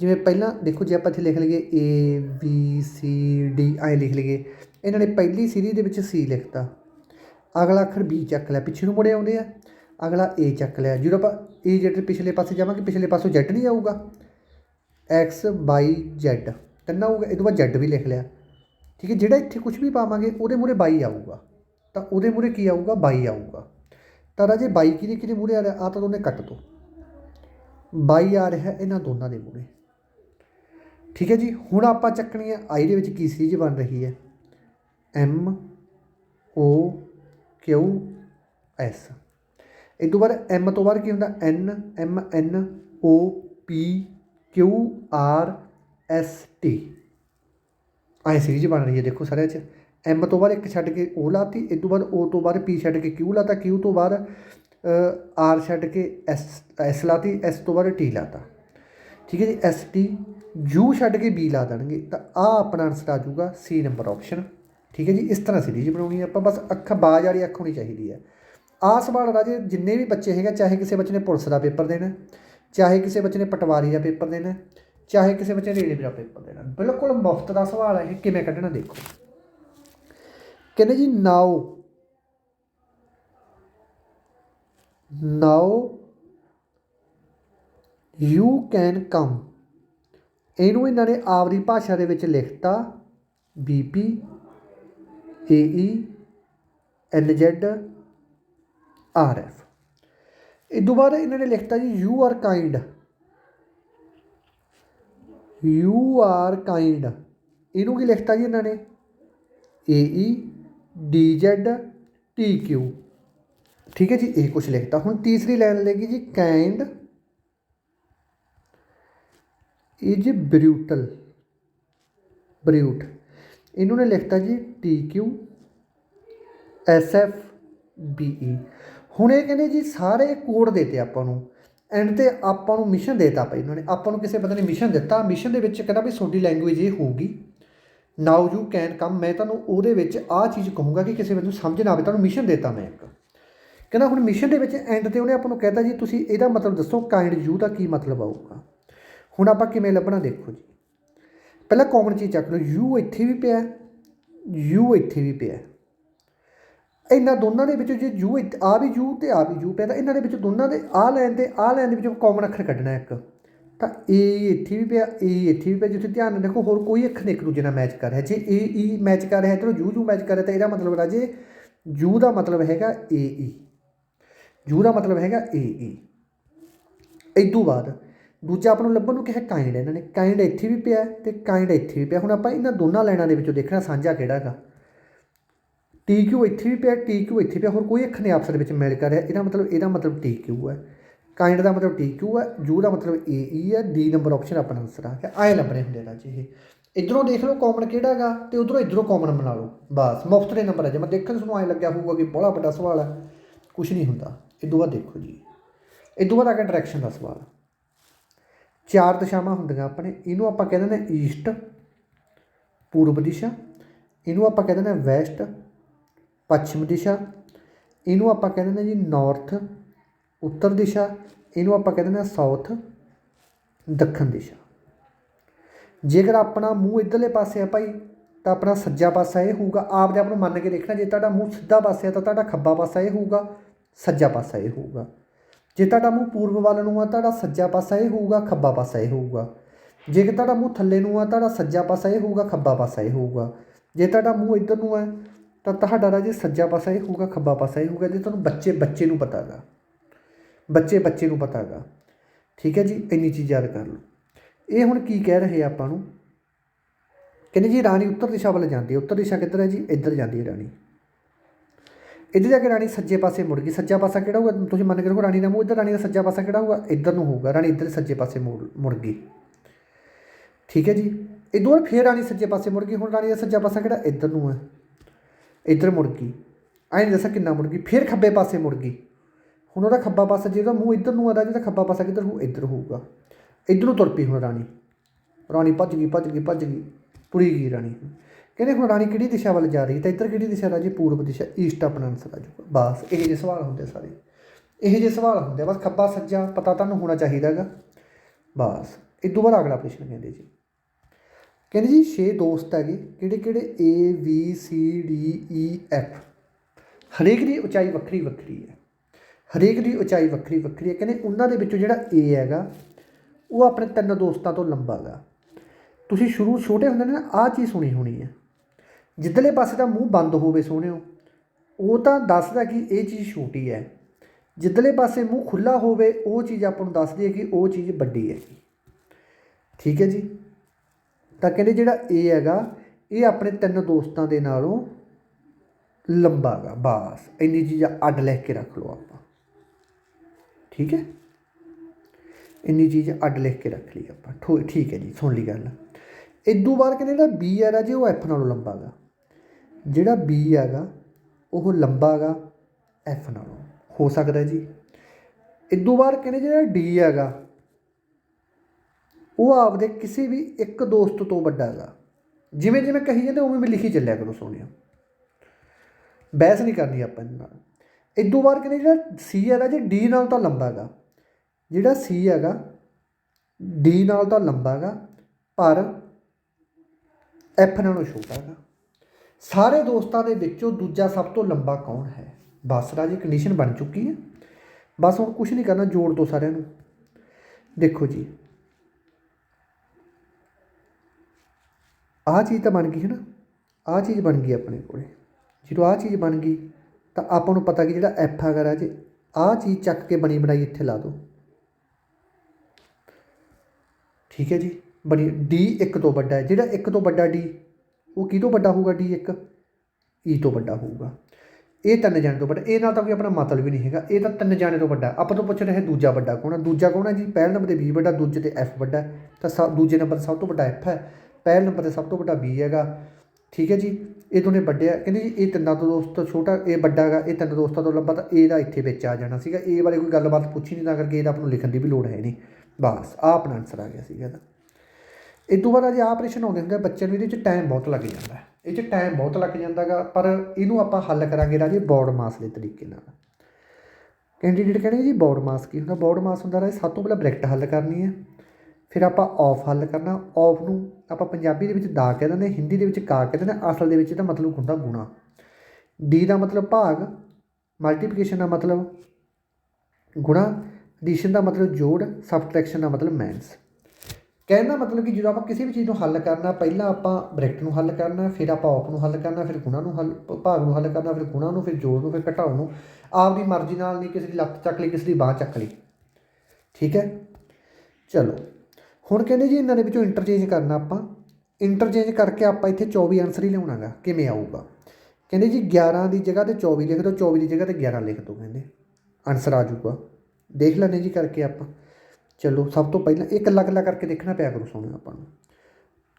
ਜਿਵੇਂ ਪਹਿਲਾਂ ਦੇਖੋ, ਜੇ ਆਪਾਂ ਇੱਥੇ ਲਿਖ ਲਈਏ ਏ ਬੀ ਸੀ ਡੀ ਐ ਲਿਖ ਲਈਏ। ਇਹਨਾਂ ਨੇ ਪਹਿਲੀ ਸੀਰੀ ਦੇ ਵਿੱਚ ਸੀ ਲਿਖਤਾ। ਅਗਲਾ ਅੱਖਰ ਬੀ ਚੱਕ ਲਿਆ, ਪਿੱਛੇ ਨੂੰ ਮੁੜੇ ਆਉਂਦੇ ਆ। ਅਗਲਾ ਏ ਚੱਕ ਲਿਆ, ਜਦੋਂ ਆਪਾਂ ਏ ਜਿਹੜੇ ਪਿਛਲੇ ਪਾਸੇ ਜਾਵਾਂਗੇ, ਪਿਛਲੇ ਪਾਸੋਂ ਜ਼ੈਡ ਨਹੀਂ ਆਊਗਾ। ਐਕਸ ਬਾਈ ਜ਼ੈਡ ਤਿੰਨ ਆਊਗਾ, ਇਹ ਤੋਂ ਬਾਅਦ ਜ਼ੈਡ ਵੀ ਲਿਖ ਲਿਆ। ਠੀਕ ਹੈ, ਜਿਹੜਾ ਇੱਥੇ ਕੁਝ ਵੀ ਪਾਵਾਂਗੇ, ਉਹਦੇ ਮੂਰੇ ਬਾਈ ਆਊਗਾ। ਤਾਂ ਉਹਦੇ ਮੂਰੇ ਕੀ ਆਊਗਾ? ਬਾਈ ਆਊਗਾ। ਤਾਂ ਰਾਜੇ ਬਾਈ ਕਿਹਦੇ ਕਿਹਦੇ ਮੂਰੇ ਆ ਰਿਹਾ? ਆ ਤਾਂ ਦੋਨੇ ਕੱਟ ਦੋ। ਬਾਈ ਆ ਰਿਹਾ ਇਹਨਾਂ ਦੋਨਾਂ ਦੇ ਮੂਰੇ ਠੀਕ ਹੈ ਜੀ, ਹੁਣ ਆਪਾਂ ਚੱਕਣੀ ਹੈ ਆਈ ਦੇ ਵਿੱਚ ਕੀ ਸੀਰੀਜ਼ ਬਣ ਰਹੀ ਹੈ। ਐਮ ਓ ਕਿਊ ਐਸ ਇਹ ਤੋਂ ਬਾਅਦ ਐਮ ਤੋਂ ਬਾਅਦ ਕੀ ਹੁੰਦਾ? N M N O P Q R S T A series ਬਣ ਰਹੀ ਹੈ, ਦੇਖੋ ਸਾਰਿਆਂ 'ਚ। ਐਮ ਤੋਂ ਬਾਅਦ ਇੱਕ ਛੱਡ ਕੇ ਉਹ ਲਾਤੀ ਇਸ ਤੋਂ ਬਾਅਦ O ਤੋਂ ਬਾਅਦ ਪੀ ਛੱਡ ਕੇ Q ਲਾਤਾ ਕਿਊ ਤੋਂ ਬਾਅਦ ਆਰ ਛੱਡ ਕੇ ਐਸ ਐਸ ਲਾਤੀ ਐਸ ਤੋਂ ਬਾਅਦ ਟੀ ਲਾਤਾ। ਠੀਕ ਹੈ ਜੀ ਐਸ ਟੀ ਯੂ ਛੱਡ ਕੇ ਬੀ ਲਾ ਦੇਣਗੇ, ਤਾਂ ਆ ਆਪਣਾ ਆਨਸਰ ਆ ਜਾਊਗਾ ਸੀ ਨੰਬਰ ਆਪਸ਼ਨ ਠੀਕ ਹੈ ਜੀ, ਇਸ ਤਰ੍ਹਾਂ ਸੀਰੀਜ਼ ਬਣਾਉਣੀ ਹੈ। ਆਪਾਂ ਬਸ ਅੱਖ, ਬਾਜ ਵਾਲੀ ਅੱਖ ਹੋਣੀ ਚਾਹੀਦੀ ਹੈ। ਆਹ ਸਵਾਲ ਰਾਜੇ, ਜਿੰਨੇ ਵੀ ਬੱਚੇ ਹੈਗੇ ਚਾਹੇ ਕਿਸੇ ਬੱਚੇ ਨੇ ਪੁਲਿਸ ਦਾ ਪੇਪਰ ਦੇਣਾ, ਚਾਹੇ ਕਿਸੇ ਬੱਚੇ ਨੇ ਪਟਵਾਰੀ ਦਾ ਪੇਪਰ ਦੇਣਾ, ਚਾਹੇ ਕਿਸੇ ਬੱਚੇ ਨੇ ਰੇਲਵੇ ਦਾ ਪੇਪਰ ਦੇਣਾ, ਬਿਲਕੁਲ ਮੁਫਤ ਦਾ ਸਵਾਲ ਹੈ, ਇਹ ਕਿਵੇਂ ਕੱਢਣਾ ਦੇਖੋ। ਕਹਿੰਦੇ ਜੀ, ਨਾਓ ਨਾਓ ਯੂ ਕੈਨ ਕਮ ਇਹਨੂੰ ਇਹਨਾਂ ਨੇ ਆਪਦੀ ਭਾਸ਼ਾ ਦੇ ਵਿੱਚ ਲਿਖਤਾ ਬੀਪੀ ਏ ਈ ਏਈ ਐਨਜ਼ੈਡ ਆਰ ਐਫ ਇਹ ਤੋਂ ਬਾਅਦ ਇਹਨਾਂ ਨੇ ਲਿਖਤਾ G U R kind U R kind ਇਹਨੂੰ ਕੀ ਲਿਖਤਾ ਜੀ ਇਹਨਾਂ ਨੇ? ਏ ਡੀ ਡੀਜ਼ੈਡ ਟੀ ਕਿਊ ਠੀਕ ਹੈ ਜੀ, ਇਹ ਕੁਝ ਲਿਖਤਾ। ਹੁਣ ਤੀਸਰੀ ਲਾਈਨ ਲੱਗੀ ਜੀ ਕਾਈਂਡ ਇਜ ਬਰੂਟਲ ਬਰੂਟ ਇਹਨੂੰ ਨੇ ਲਿਖਤਾ G T Q S F B E ਹੁਣ ਇਹ ਕਹਿੰਦੇ ਜੀ ਸਾਰੇ ਕੋਡ ਦੇਤੇ ਆਪਾਂ ਨੂੰ। ਐਂਡ ਤੇ ਆਪਾਂ ਨੂੰ ਮਿਸ਼ਨ ਦੇਤਾ ਭਾਈ ਇਹਨਾਂ ਨੇ। ਆਪਾਂ ਨੂੰ ਕਿਸੇ ਬੰਦੇ ਨੇ ਮਿਸ਼ਨ ਦਿੱਤਾ। ਮਿਸ਼ਨ ਦੇ ਵਿੱਚ ਕਹਿੰਦਾ ਵੀ ਤੁਹਾਡੀ ਲੈਂਗੁਏਜ ਇਹ ਹੋਊਗੀ। ਨਾਓ ਯੂ ਕੈਨ ਕਮ ਮੈਂ ਤੁਹਾਨੂੰ ਉਹਦੇ ਵਿੱਚ ਆਹ ਚੀਜ਼ ਕਹੂੰਗਾ ਕਿ ਕਿਸੇ ਬੰਦੇ ਨੂੰ ਸਮਝ ਨਾ ਆਵੇ। ਤੁਹਾਨੂੰ ਮਿਸ਼ਨ ਦੇਤਾ ਮੈਂ ਇੱਕ। ਕਹਿੰਦਾ ਹੁਣ ਮਿਸ਼ਨ ਦੇ ਵਿੱਚ ਐਂਡ ਤੇ ਉਹਨੇ ਆਪਾਂ ਨੂੰ ਕਹਿਤਾ ਜੀ, ਤੁਸੀਂ ਇਹਦਾ ਮਤਲਬ ਦੱਸੋ ਕਾਈਂਡ ਯੂ ਦਾ ਕੀ ਮਤਲਬ ਆਊਗਾ। ਹੁਣ ਆਪਾਂ ਕਿਵੇਂ ਲੱਭਣਾ ਦੇਖੋ ਜੀ। ਪਹਿਲਾਂ ਕਾਮਨ ਚੀਜ਼ ਚੱਕ ਲਓ ਯੂ ਇੱਥੇ ਵੀ ਪਿਆ ਯੂ ਇੱਥੇ ਵੀ ਪਿਆ। ਇਹਨਾਂ ਦੋਨਾਂ ਦੇ ਵਿੱਚੋਂ ਜੇ ਯੂ ਆ ਵੀ ਯੂ ਤੇ ਆ ਵੀ ਯੂ ਪਿਆ, ਤਾਂ ਇਹਨਾਂ ਦੇ ਵਿੱਚ ਦੋਨਾਂ ਦੇ ਆ ਲਾਈਨ ਤੇ ਆ ਲਾਈਨ ਦੇ ਵਿੱਚੋਂ ਕਾਮਨ ਅੱਖਰ ਕੱਢਣਾ ਇੱਕ। ਤਾਂ ਏ ਇੱਥੇ ਵੀ ਪਿਆ ਏ ਇੱਥੇ ਵੀ ਪਿਆ ਜਿੱਥੇ ਧਿਆਨ ਨਾਲ ਦੇਖੋ, ਹੋਰ ਕੋਈ ਅੱਖਰ ਇੱਕ ਦੂਜੇ ਨਾਲ ਮੈਚ ਕਰ ਰਿਹਾ। ਜੇ ਏ ਈ ਮੈਚ ਕਰ ਰਿਹਾ ਇੱਧਰੋਂ ਯੂ ਯੂ ਮੈਚ ਕਰ ਰਿਹਾ, ਤਾਂ ਇਹਦਾ ਮਤਲਬ ਰਾਜੇ ਯੂ ਦਾ ਮਤਲਬ ਹੈਗਾ ਏ ਈ ਯੂ ਦਾ ਮਤਲਬ ਹੈਗਾ ਏ ਈ ਇਦੋਂ ਬਾਅਦ ਦੂਜਾ ਆਪਾਂ ਨੂੰ ਲੱਭਣ ਨੂੰ ਕਿਹਾ ਕਾਇੰਡ ਇਹਨਾਂ ਨੇ। ਕਾਇੰਡ ਇੱਥੇ ਵੀ ਪਿਆ ਤੇ ਕਾਇੰਡ ਇੱਥੇ ਵੀ ਪਿਆ। ਹੁਣ ਆਪਾਂ ਇਹਨਾਂ ਦੋਨਾਂ ਲਾਈਨਾਂ ਦੇ ਵਿੱਚੋਂ ਦੇਖਣਾ ਸਾਂਝਾ ਕਿਹੜਾ ਹੈਗਾ। ਟੀ ਕਿਊ ਇੱਥੇ ਵੀ ਪਿਆ ਟੀ ਕਿਊ ਇੱਥੇ ਪਿਆ। ਹੋਰ ਕੋਈ ਅੱਖ ਨਹੀਂ ਆਪਸ ਦੇ ਵਿੱਚ ਮਿਲ ਕਰ ਰਿਹਾ। ਇਹਦਾ ਮਤਲਬ ਇਹਦਾ ਮਤਲਬ ਟੀ ਕਿਊ ਹੈ। ਕਾਇੰਡ ਦਾ ਮਤਲਬ ਟੀ ਕਿਊ ਹੈ, ਯੂ ਦਾ ਮਤਲਬ ਏ ਈ ਹੈ ਡੀ ਨੰਬਰ ਆਪਸ਼ਨ ਆਪਣਾ ਆਨਸਰ ਆ। ਗਿਆ ਆਏ ਲੱਭਣੇ ਹੁੰਦੇ ਰਾਜੇ ਇਹ। ਇਧਰੋਂ ਦੇਖ ਲਓ ਕਾਮਨ ਕਿਹੜਾ ਹੈਗਾ ਤੇ ਉਧਰੋਂ ਇਧਰੋਂ ਕਾਮਨ ਬਣਾ ਲਓ। ਬਸ, ਮੁਫਤ ਦੇ ਨੰਬਰ ਹੈ ਜੇ ਮੈਂ ਦੇਖਣ ਤੁਹਾਨੂੰ ਐ ਲੱਗਿਆ ਹੋਊਗਾ ਕਿ ਬੜਾ ਵੱਡਾ ਸਵਾਲ ਹੈ ਕੁਝ ਨਹੀਂ ਹੁੰਦਾ। ਇਦੋਂ ਬਾਅਦ ਦੇਖੋ ਜੀ। ਇਦੋਂ ਬਾਅਦ ਆ ਗਿਆ ਡਾਇਰੈਕਸ਼ਨ ਦਾ ਸਵਾਲ। ਚਾਰ ਦਿਸ਼ਾਵਾਂ ਹੁੰਦੀਆਂ ਆਪਣੇ, ਇਹਨੂੰ ਆਪਾਂ ਕਹਿ ਦਿੰਦੇ ਨੇ ਈਸਟ ਪੂਰਬ ਦਿਸ਼ਾ, ਇਹਨੂੰ ਆਪਾਂ ਕਹਿ ਦਿੰਦੇ ਨੇ ਵੈਸਟ ਪੱਛਮ ਦਿਸ਼ਾ, ਇਹਨੂੰ ਆਪਾਂ ਕਹਿ ਦਿੰਦੇ ਨੇ ਜੀ ਨਾਰਥ ਉੱਤਰ ਦਿਸ਼ਾ, ਇਹਨੂੰ ਆਪਾਂ ਕਹਿ ਦਿੰਦੇ ਨੇ ਸਾਊਥ ਦੱਖਣ ਦਿਸ਼ਾ। ਜੇਕਰ ਆਪਣਾ ਮੂੰਹ ਇਧਰਲੇ ਪਾਸੇ ਆ ਭਾਈ, ਤਾਂ ਆਪਣਾ ਸੱਜਾ ਪਾਸਾ ਇਹ ਹੋਊਗਾ ਆਪਦੇ ਆਪ ਨੂੰ ਮੰਨ ਕੇ ਦੇਖਣਾ, ਜੇ ਤੁਹਾਡਾ ਮੂੰਹ ਸਿੱਧਾ ਪਾਸੇ ਆ, ਤਾਂ ਤੁਹਾਡਾ ਖੱਬਾ ਪਾਸਾ ਇਹ ਹੋਊਗਾ, ਸੱਜਾ ਪਾਸਾ ਇਹ ਹੋਊਗਾ। ਜੇ ਤੁਹਾਡਾ ਮੂੰਹ ਪੂਰਬ ਵੱਲ ਨੂੰ ਆ, ਤੁਹਾਡਾ ਸੱਜਾ ਪਾਸਾ ਇਹ ਹੋਊਗਾ, ਖੱਬਾ ਪਾਸਾ ਇਹ ਹੋਊਗਾ। ਜੇ ਤੁਹਾਡਾ ਮੂੰਹ ਥੱਲੇ ਨੂੰ ਆ, ਤੁਹਾਡਾ ਸੱਜਾ ਪਾਸਾ ਇਹ ਹੋਊਗਾ, ਖੱਬਾ ਪਾਸਾ ਇਹ ਹੋਊਗਾ। ਜੇ ਤੁਹਾਡਾ ਮੂੰਹ ਇੱਧਰ ਨੂੰ ਹੈ ਤਾਂ ਤੁਹਾਡਾ ਰਾਜੇ ਸੱਜਾ ਪਾਸਾ ਇਹ ਹੋਊਗਾ, ਖੱਬਾ ਪਾਸਾ ਇਹ ਹੋਊਗਾ, ਜੇ ਤੁਹਾਨੂੰ ਬੱਚੇ ਬੱਚੇ ਨੂੰ ਪਤਾ ਹੈਗਾ। ਬੱਚੇ ਬੱਚੇ ਨੂੰ ਪਤਾ ਹੈਗਾ। ਠੀਕ ਹੈ ਜੀ, ਇੰਨੀ ਚੀਜ਼ ਯਾਦ ਕਰ ਲਓ। ਇਹ ਹੁਣ ਕੀ ਕਹਿ ਰਹੇ ਆ ਆਪਾਂ ਨੂੰ? ਕਹਿੰਦੇ ਜੀ, ਰਾਣੀ ਉੱਤਰ ਦਿਸ਼ਾ ਵੱਲ ਜਾਂਦੀ ਹੈ। ਉੱਤਰ ਦਿਸ਼ਾ ਕਿੱਧਰ ਹੈ ਜੀ? ਇੱਧਰ ਜਾਂਦੀ ਹੈ ਰਾਣੀ। ਇੱਧਰ ਜਾ ਕੇ ਰਾਣੀ ਸੱਜੇ ਪਾਸੇ ਮੁੜ ਗਈ। ਸੱਜਾ ਪਾਸਾ ਕਿਹੜਾ ਹੋਊਗਾ? ਤੁਸੀਂ ਮੰਨ ਕੇ ਰੱਖੋ ਰਾਣੀ ਦਾ ਮੂੰਹ, ਇੱਧਰ ਰਾਣੀ ਦਾ ਸੱਜਾ ਪਾਸਾ ਕਿਹੜਾ ਹੋਊਗਾ? ਇੱਧਰ ਨੂੰ ਹੋਊਗਾ। ਰਾਣੀ ਇੱਧਰ ਸੱਜੇ ਪਾਸੇ ਮੁੜ ਮੁੜ ਗਈ। ਠੀਕ ਹੈ ਜੀ? ਇਦੋਂ ਬਾਅਦ ਫੇਰ ਰਾਣੀ ਸੱਜੇ ਪਾਸੇ ਮੁੜ ਗਈ। ਹੁਣ ਰਾਣੀ ਦਾ ਸੱਜਾ ਪਾਸਾ ਕਿਹੜਾ? ਇੱਧਰ ਨੂੰ ਹੈ। ਇੱਧਰ ਮੁੜ ਗਈ। ਐਂ ਨਹੀਂ ਦੱਸਾਂ ਕਿੰਨਾ ਮੁੜ ਗਈ। ਫੇਰ ਖੱਬੇ ਪਾਸੇ ਮੁੜ ਗਈ। ਹੁਣ ਉਹਦਾ ਖੱਬਾ ਪਾਸਾ ਜਿਹਦਾ ਮੂੰਹ ਇੱਧਰ ਨੂੰ ਆਦਾ ਜਿਹਦਾ ਖੱਬਾ ਪਾਸਾ ਕਿੱਧਰ ਹੋਊ? ਇੱਧਰ ਹੋਊਗਾ। ਇੱਧਰ ਨੂੰ ਤੁਰ ਪਈ ਹੁਣ ਰਾਣੀ। ਰਾਣੀ ਭੱਜ ਗਈ ਭੱਜ ਗਈ ਭੱਜ ਗਈ। ਪੁਰੀ ਗਈ ਰਾਣੀ। ਕਹਿੰਦੇ ਹੁਣ ਰਾਣੀ ਕਿਹੜੀ ਦਿਸ਼ਾ ਵੱਲ ਜਾ ਰਹੀ ਹੈ ਤਾਂ ਇੱਧਰ ਕਿਹੜੀ ਦਿਸ਼ਾ ਰਾਜੀ? ਪੂਰਬ ਦਿਸ਼ਾ ਈਸਟ ਆਪਣਾ ਆਨਸਰ ਆ ਜਾਊਗਾ। ਬਸ ਇਹ ਜਿਹੇ ਸਵਾਲ ਹੁੰਦੇ ਸਾਰੇ। ਇਹ ਜਿਹੇ ਸਵਾਲ ਹੁੰਦੇ ਆ, ਬਸ ਖੱਬਾ ਸੱਜਾ ਪਤਾ ਤੁਹਾਨੂੰ ਹੋਣਾ ਚਾਹੀਦਾ ਹੈਗਾ। ਬਸ ਇਹ ਤੋਂ ਬਾਅਦ ਅਗਲਾ ਪ੍ਰਸ਼ਨ ਕਹਿੰਦੇ ਜੀ। ਕਹਿੰਦੇ ਜੀ 6 ਦੋਸਤ ਹੈਗੇ ਕਿਹੜੇ ਕਿਹੜੇ? A B C D E F ਹਰੇਕ ਦੀ ਉਚਾਈ ਵੱਖਰੀ ਵੱਖਰੀ ਹੈ। ਹਰੇਕ ਦੀ ਉਚਾਈ ਵੱਖਰੀ ਵੱਖਰੀ ਹੈ। ਕਹਿੰਦੇ ਉਹਨਾਂ ਦੇ ਵਿੱਚੋਂ ਜਿਹੜਾ A ਹੈਗਾ ਉਹ ਆਪਣੇ ਤਿੰਨ ਦੋਸਤਾਂ ਤੋਂ ਲੰਬਾ ਹੈਗਾ। ਤੁਸੀਂ ਸ਼ੁਰੂ ਛੋਟੇ ਹੁੰਦੇ ਨੇ ਨਾ ਆਹ ਚੀਜ਼ ਸੁਣੀ ਹੋਣੀ ਹੈ। ਜਿੱਧਰਲੇ ਪਾਸੇ ਦਾ ਮੂੰਹ ਬੰਦ ਹੋਵੇ ਸੋਹਣਿਓ, ਉਹ ਤਾਂ ਦੱਸਦਾ ਕਿ ਇਹ ਚੀਜ਼ ਛੋਟੀ ਹੈ। ਜਿੱਧਰਲੇ ਪਾਸੇ ਮੂੰਹ ਖੁੱਲਾ ਹੋਵੇ, ਉਹ ਚੀਜ਼ ਆਪਾਂ ਨੂੰ ਦੱਸਦੀ ਹੈ ਕਿ ਉਹ ਚੀਜ਼ ਵੱਡੀ ਹੈ। ਠੀਕ ਹੈ ਜੀ? ਤਾਂ ਕਹਿੰਦੇ ਜਿਹੜਾ ਇਹ ਹੈਗਾ, ਇਹ ਆਪਣੇ ਤਿੰਨ ਦੋਸਤਾਂ ਦੇ ਨਾਲੋਂ ਲੰਬਾ ਹੈਗਾ। ਬਸ, ਇੰਨੀ ਚੀਜ਼ ਅੱਡ ਲਿਖ ਕੇ ਰੱਖ ਲਓ ਆਪਾਂ। ਠੀਕ ਹੈ? ਇੰਨੀ ਚੀਜ਼ ਅੱਡ ਲਿਖ ਕੇ ਰੱਖ ਲਈ ਆਪਾਂ। ਠੋ, ਠੀਕ ਹੈ ਜੀ, ਸੁਣ ਲਈ ਗੱਲ। ਇਦੋਂ ਬਾਅਦ ਕਹਿੰਦੇ ਜਿਹੜਾ ਬੀ ਹੈ ਰਾਜੇ ਉਹ ਐਫ ਨਾਲੋਂ ਲੰਬਾ ਗਾ ਜਿਹੜਾ ਬੀ ਹੈਗਾ, ਉਹ ਲੰਬਾ ਗਾ ਐਫ ਨਾਲੋਂ। ਹੋ ਸਕਦਾ ਜੀ। ਇਦੋਂ ਬਾਅਦ ਕਹਿੰਦੇ ਜਿਹੜਾ ਡੀ ਹੈਗਾ, ਉਹ ਆਪਦੇ ਕਿਸੇ ਵੀ ਇੱਕ ਦੋਸਤ ਤੋਂ ਵੱਡਾ ਹੈਗਾ। ਜਿਵੇਂ ਜਿਵੇਂ ਕਹੀ ਜਾਂਦੇ, ਉਵੇਂ ਮੈਂ ਲਿਖੀ ਚੱਲਿਆ ਕਰੋ ਸੋਹਣਿਆ। ਬਹਿਸ ਨਹੀਂ ਕਰਨੀ ਆਪਾਂ ਇਹਨਾਂ ਨਾਲ। ਇਦੋਂ ਬਾਅਦ ਕਹਿੰਦੇ ਜਿਹੜਾ ਸੀ ਹੈਗਾ, ਜੇ ਡੀ ਨਾਲ ਤਾਂ ਲੰਬਾ ਹੈਗਾ। ਜਿਹੜਾ ਸੀ ਹੈਗਾ ਡੀ ਨਾਲ ਤਾਂ ਲੰਬਾ ਹੈਗਾ, ਪਰ ਐਫ ਨਾਲੋਂ ਛੋਟਾ ਹੈਗਾ। ਸਾਰੇ ਦੋਸਤਾਂ ਦੇ ਵਿੱਚੋਂ ਦੂਜਾ ਸਭ ਤੋਂ ਲੰਬਾ ਕੌਣ ਹੈ? ਬਸ ਰਾਜੇ ਕੰਡੀਸ਼ਨ ਬਣ ਚੁੱਕੀ ਹੈ। ਬਸ ਹੁਣ ਕੁਝ ਨਹੀਂ ਕਰਨਾ, ਜੋੜ ਦੋ ਸਾਰਿਆਂ ਨੂੰ। ਦੇਖੋ ਜੀ। ਆਹ ਚੀਜ਼ ਤਾਂ ਬਣ ਗਈ ਹੈ ਨਾ। ਆਹ ਚੀਜ਼ ਬਣ ਗਈ ਆਪਣੇ ਕੋਲੇ। ਜਦੋਂ ਆਹ ਚੀਜ਼ ਬਣ ਗਈ, ਤਾਂ ਆਪਾਂ ਨੂੰ ਪਤਾ ਕਿ ਜਿਹੜਾ ਐਫ ਹੈਗਾ ਰਾਜੇ, ਆਹ ਚੀਜ਼ ਚੱਕ ਕੇ ਬਣੀ ਬਣਾਈ ਇੱਥੇ ਲਾ ਦਿਓ। ਠੀਕ ਹੈ ਜੀ? ਬਣੀ ਡੀ ਇੱਕ ਤੋਂ ਵੱਡਾ ਹੈ। ਜਿਹੜਾ ਇੱਕ ਤੋਂ ਵੱਡਾ ਡੀ ਉਹ ਕੀ ਤੋਂ ਵੱਡਾ ਹੋਊਗਾ ਡੀ ਇੱਕ? ਈ ਤੋਂ ਵੱਡਾ ਹੋਊਗਾ। ਇਹ ਤਿੰਨ ਜਾਣੇ ਤੋਂ ਵੱਡਾ। ਇਹ ਨਾਲ ਤਾਂ ਕੋਈ ਆਪਣਾ ਮਤਲਬ ਵੀ ਨਹੀਂ ਹੈਗਾ। ਇਹ ਤਾਂ ਤਿੰਨ ਜਾਣੇ ਤੋਂ ਵੱਡਾ। ਆਪਾਂ ਤੋਂ ਪੁੱਛ ਰਹੇ ਦੂਜਾ ਵੱਡਾ ਕੌਣ ਹੈ ਦੂਜਾ ਕੌਣ ਹੈ ਜੀ? ਪਹਿਲੇ ਨੰਬਰ ਤੇ ਬੀ ਵੱਡਾ, ਦੂਜੇ ਤੇ ਐਫ ਵੱਡਾ। ਤਾਂ ਸਭ ਦੂਜੇ ਨੰਬਰ ਤੇ ਸਭ ਤੋਂ ਵੱਡਾ ਐਫ ਹੈ। ਪਹਿਲੇ ਨੰਬਰ ਤੇ ਸਭ ਤੋਂ ਵੱਡਾ ਬੀ ਹੈਗਾ। ਠੀਕ ਹੈ ਜੀ? ਇਹ ਦੋਨੇ ਵੱਡੇ ਆ। ਕਹਿੰਦੇ ਜੀ, ਇਹ ਤਿੰਨਾਂ ਤੋਂ ਦੋਸਤ ਛੋਟਾ, ਇਹ ਵੱਡਾ ਹੈਗਾ। ਇਹ ਤਿੰਨ ਦੋਸਤਾਂ ਤੋਂ ਲੰਬਾ ਤਾਂ ਇਹ ਇਹਦਾ ਇੱਥੇ ਵਿੱਚ ਆ ਜਾਣਾ ਸੀਗਾ। ਇਹ ਬਾਰੇ ਕੋਈ ਗੱਲਬਾਤ ਪੁੱਛੀ ਨਹੀਂ ਤਾਂ ਕਰਕੇ ਇਹਦਾ ਆਪਾਂ ਨੂੰ ਲਿਖਣ ਦੀ ਵੀ ਲੋੜ ਹੈ ਨਹੀਂ। ਬਸ, ਆਹ ਆਪਣਾ ਆਨਸਰ ਆ ਗਿਆ ਸੀਗਾ ਇਹਦਾ। ਇਹ ਤੋਂ ਬਾਅਦ ਜੇ ਆਪਰੇਸ਼ਨ ਆਉਂਦੇ ਹੁੰਦੇ ਆ, ਬੱਚੇ ਨੂੰ ਇਹਦੇ 'ਚ ਟਾਈਮ ਬਹੁਤ ਲੱਗ ਜਾਂਦਾ ਹੈ। ਇਹ 'ਚ ਟਾਈਮ ਬਹੁਤ ਲੱਗ ਜਾਂਦਾਗਾ ਪਰ ਇਹਨੂੰ ਆਪਾਂ ਹੱਲ ਕਰਾਂਗੇ ਰਾਜੇ ਬੌਡ ਮਾਸ ਦੇ ਤਰੀਕੇ ਨਾਲ। ਕੈਂਡੀਡੇਟ ਕਹਿੰਦੇ ਜੀ ਬੌਡ ਮਾਸ ਕੀ ਹੁੰਦਾ? ਬੌਡ ਮਾਸ ਹੁੰਦਾ ਰਾਜੇ ਸਭ ਤੋਂ ਪਹਿਲਾਂ ਬ੍ਰੈਕਟ ਹੱਲ ਕਰਨੀ ਹੈ ਫਿਰ ਆਪਾਂ ਆਫ ਹੱਲ ਕਰਨਾ। ਆਫ ਨੂੰ ਆਪਾਂ ਪੰਜਾਬੀ ਦੇ ਵਿੱਚ ਦਾ ਕਹਿ ਦਿੰਦੇ ਹਿੰਦੀ ਦੇ ਵਿੱਚ ਕਾ ਕਹਿ ਦਿੰਦੇ ਅਸਲ ਦੇ ਵਿੱਚ ਇਹਦਾ ਮਤਲਬ ਹੁੰਦਾ ਗੁਣਾ। ਡੀ ਦਾ ਮਤਲਬ ਭਾਗ ਮਲਟੀਪਲੀਕੇਸ਼ਨ ਦਾ ਮਤਲਬ ਗੁਣਾ ਐਡੀਸ਼ਨ ਦਾ ਮਤਲਬ ਜੋੜ ਸਬਟ੍ਰੈਕਸ਼ਨ ਦਾ ਮਤਲਬ ਮੈਨਸ ਕਹਿੰਦਾ ਮਤਲਬ ਕਿ ਜਦੋਂ ਆਪਾਂ ਕਿਸੇ ਵੀ ਚੀਜ਼ ਨੂੰ ਹੱਲ ਕਰਨਾ, ਪਹਿਲਾਂ ਆਪਾਂ ਬ੍ਰੈਕਟ ਨੂੰ ਹੱਲ ਕਰਨਾ, ਫਿਰ ਆਪਾਂ ਆਫ ਨੂੰ ਹੱਲ ਕਰਨਾ, ਫਿਰ ਗੁਣਾ ਨੂੰ ਹੱਲ, ਭਾਗ ਨੂੰ ਹੱਲ ਕਰਨਾ, ਫਿਰ ਗੁਣਾ ਨੂੰ, ਫਿਰ ਜੋੜ ਨੂੰ, ਫਿਰ ਘਟਾਉਣ ਨੂੰ, ਆਪਦੀ ਮਰਜ਼ੀ ਨਾਲ ਨਹੀਂ ਕਿਸੇ ਦੀ ਲੱਤ ਚੱਕ ਲਈ, ਕਿਸੇ ਦੀ ਬਾਹ ਚੱਕ ਲਈ। ਠੀਕ ਹੈ? ਚਲੋ। ਹੁਣ ਕਹਿੰਦੇ ਜੀ ਇਹਨਾਂ ਦੇ ਵਿੱਚੋਂ ਇੰਟਰਚੇਂਜ ਕਰਨਾ ਆਪਾਂ। ਇੰਟਰਚੇਂਜ ਕਰਕੇ ਆਪਾਂ ਇੱਥੇ 24 ਆਨਸਰ ਹੀ ਲਿਆਉਣਾਗਾ, ਕਿਵੇਂ ਆਊਗਾ? ਕਹਿੰਦੇ ਜੀ 11 ਦੀ ਜਗ੍ਹਾ ਤੇ 24 ਲਿਖ ਦਿਓ 24 ਦੀ ਜਗ੍ਹਾ ਤੇ 11 ਲਿਖ ਦਿਓ ਕਹਿੰਦੇ। ਆਨਸਰ ਆ ਜਾਊਗਾ। ਦੇਖ ਲੈਣੇ ਜੀ ਕਰਕੇ ਆਪਾਂ। ਚਲੋ, ਸਭ ਤੋਂ ਪਹਿਲਾਂ ਇਹ ਇਕੱਲਾ ਇਕੱਲਾ ਕਰਕੇ ਦੇਖਣਾ ਪਿਆ ਕਰੋ ਸੋਹਣੇ ਆਪਾਂ ਨੂੰ।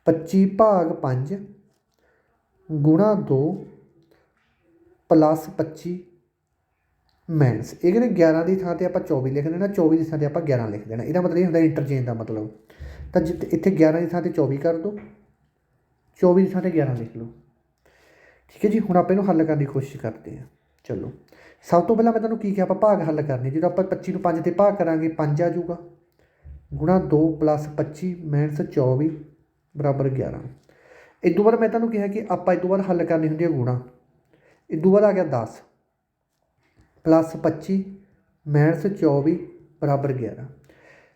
25 ਭਾਗ 5 ਗੁਣਾ 2 ਪਲੱਸ 25 ਮੈਨਸ ਇਹ ਕਹਿੰਦੇ 11 ਦੀ ਥਾਂ ਤੇ ਆਪਾਂ 24 ਲਿਖ ਦੇਣਾ 24 ਦੀ ਥਾਂ ਤੇ ਆਪਾਂ 11 ਲਿਖ ਦੇਣਾ। ਇਹਦਾ ਮਤਲਬ ਇਹ ਹੁੰਦਾ ਇੰਟਰਚੇਂਜ ਦਾ ਮਤਲਬ। ਤਾਂ ਜਿੱਥੇ ਇੱਥੇ 11 ਦੀ ਥਾਂ ਤੇ 24 ਕਰ ਦਿਓ 24 ਦੀ ਥਾਂ ਤੇ 11 ਲਿਖ ਲਓ। ਠੀਕ ਹੈ ਜੀ, ਹੁਣ ਆਪਾਂ ਇਹਨੂੰ ਹੱਲ ਕਰਨ ਦੀ ਕੋਸ਼ਿਸ਼ ਕਰਦੇ ਹਾਂ। ਚਲੋ। ਸਭ ਤੋਂ ਪਹਿਲਾਂ ਮੈਂ ਤੁਹਾਨੂੰ ਕੀ ਕਿਹਾ, ਆਪਾਂ ਭਾਗ ਹੱਲ ਕਰਨੇ ਜਦੋਂ ਆਪਾਂ 25 ਨੂੰ 5 ਤੇ ਭਾਗ ਕਰਾਂਗੇ 5 ਆ ਜਾਊਗਾ। ਗੁਣਾ 2 ਪਲੱਸ 25 ਮਾਈਨਸ 24 ਬਰਾਬਰ 11 ਇਹ ਤੋਂ ਬਾਅਦ ਮੈਂ ਤੁਹਾਨੂੰ ਕਿਹਾ ਕਿ ਆਪਾਂ ਇਹ ਤੋਂ ਬਾਅਦ ਹੱਲ ਕਰਨੀ ਹੁੰਦੀ ਹੈ ਗੁਣਾ। ਇਹ ਤੋਂ ਬਾਅਦ ਆ ਗਿਆ 10 ਪਲੱਸ 25 ਮਾਈਨਸ 24 ਬਰਾਬਰ 11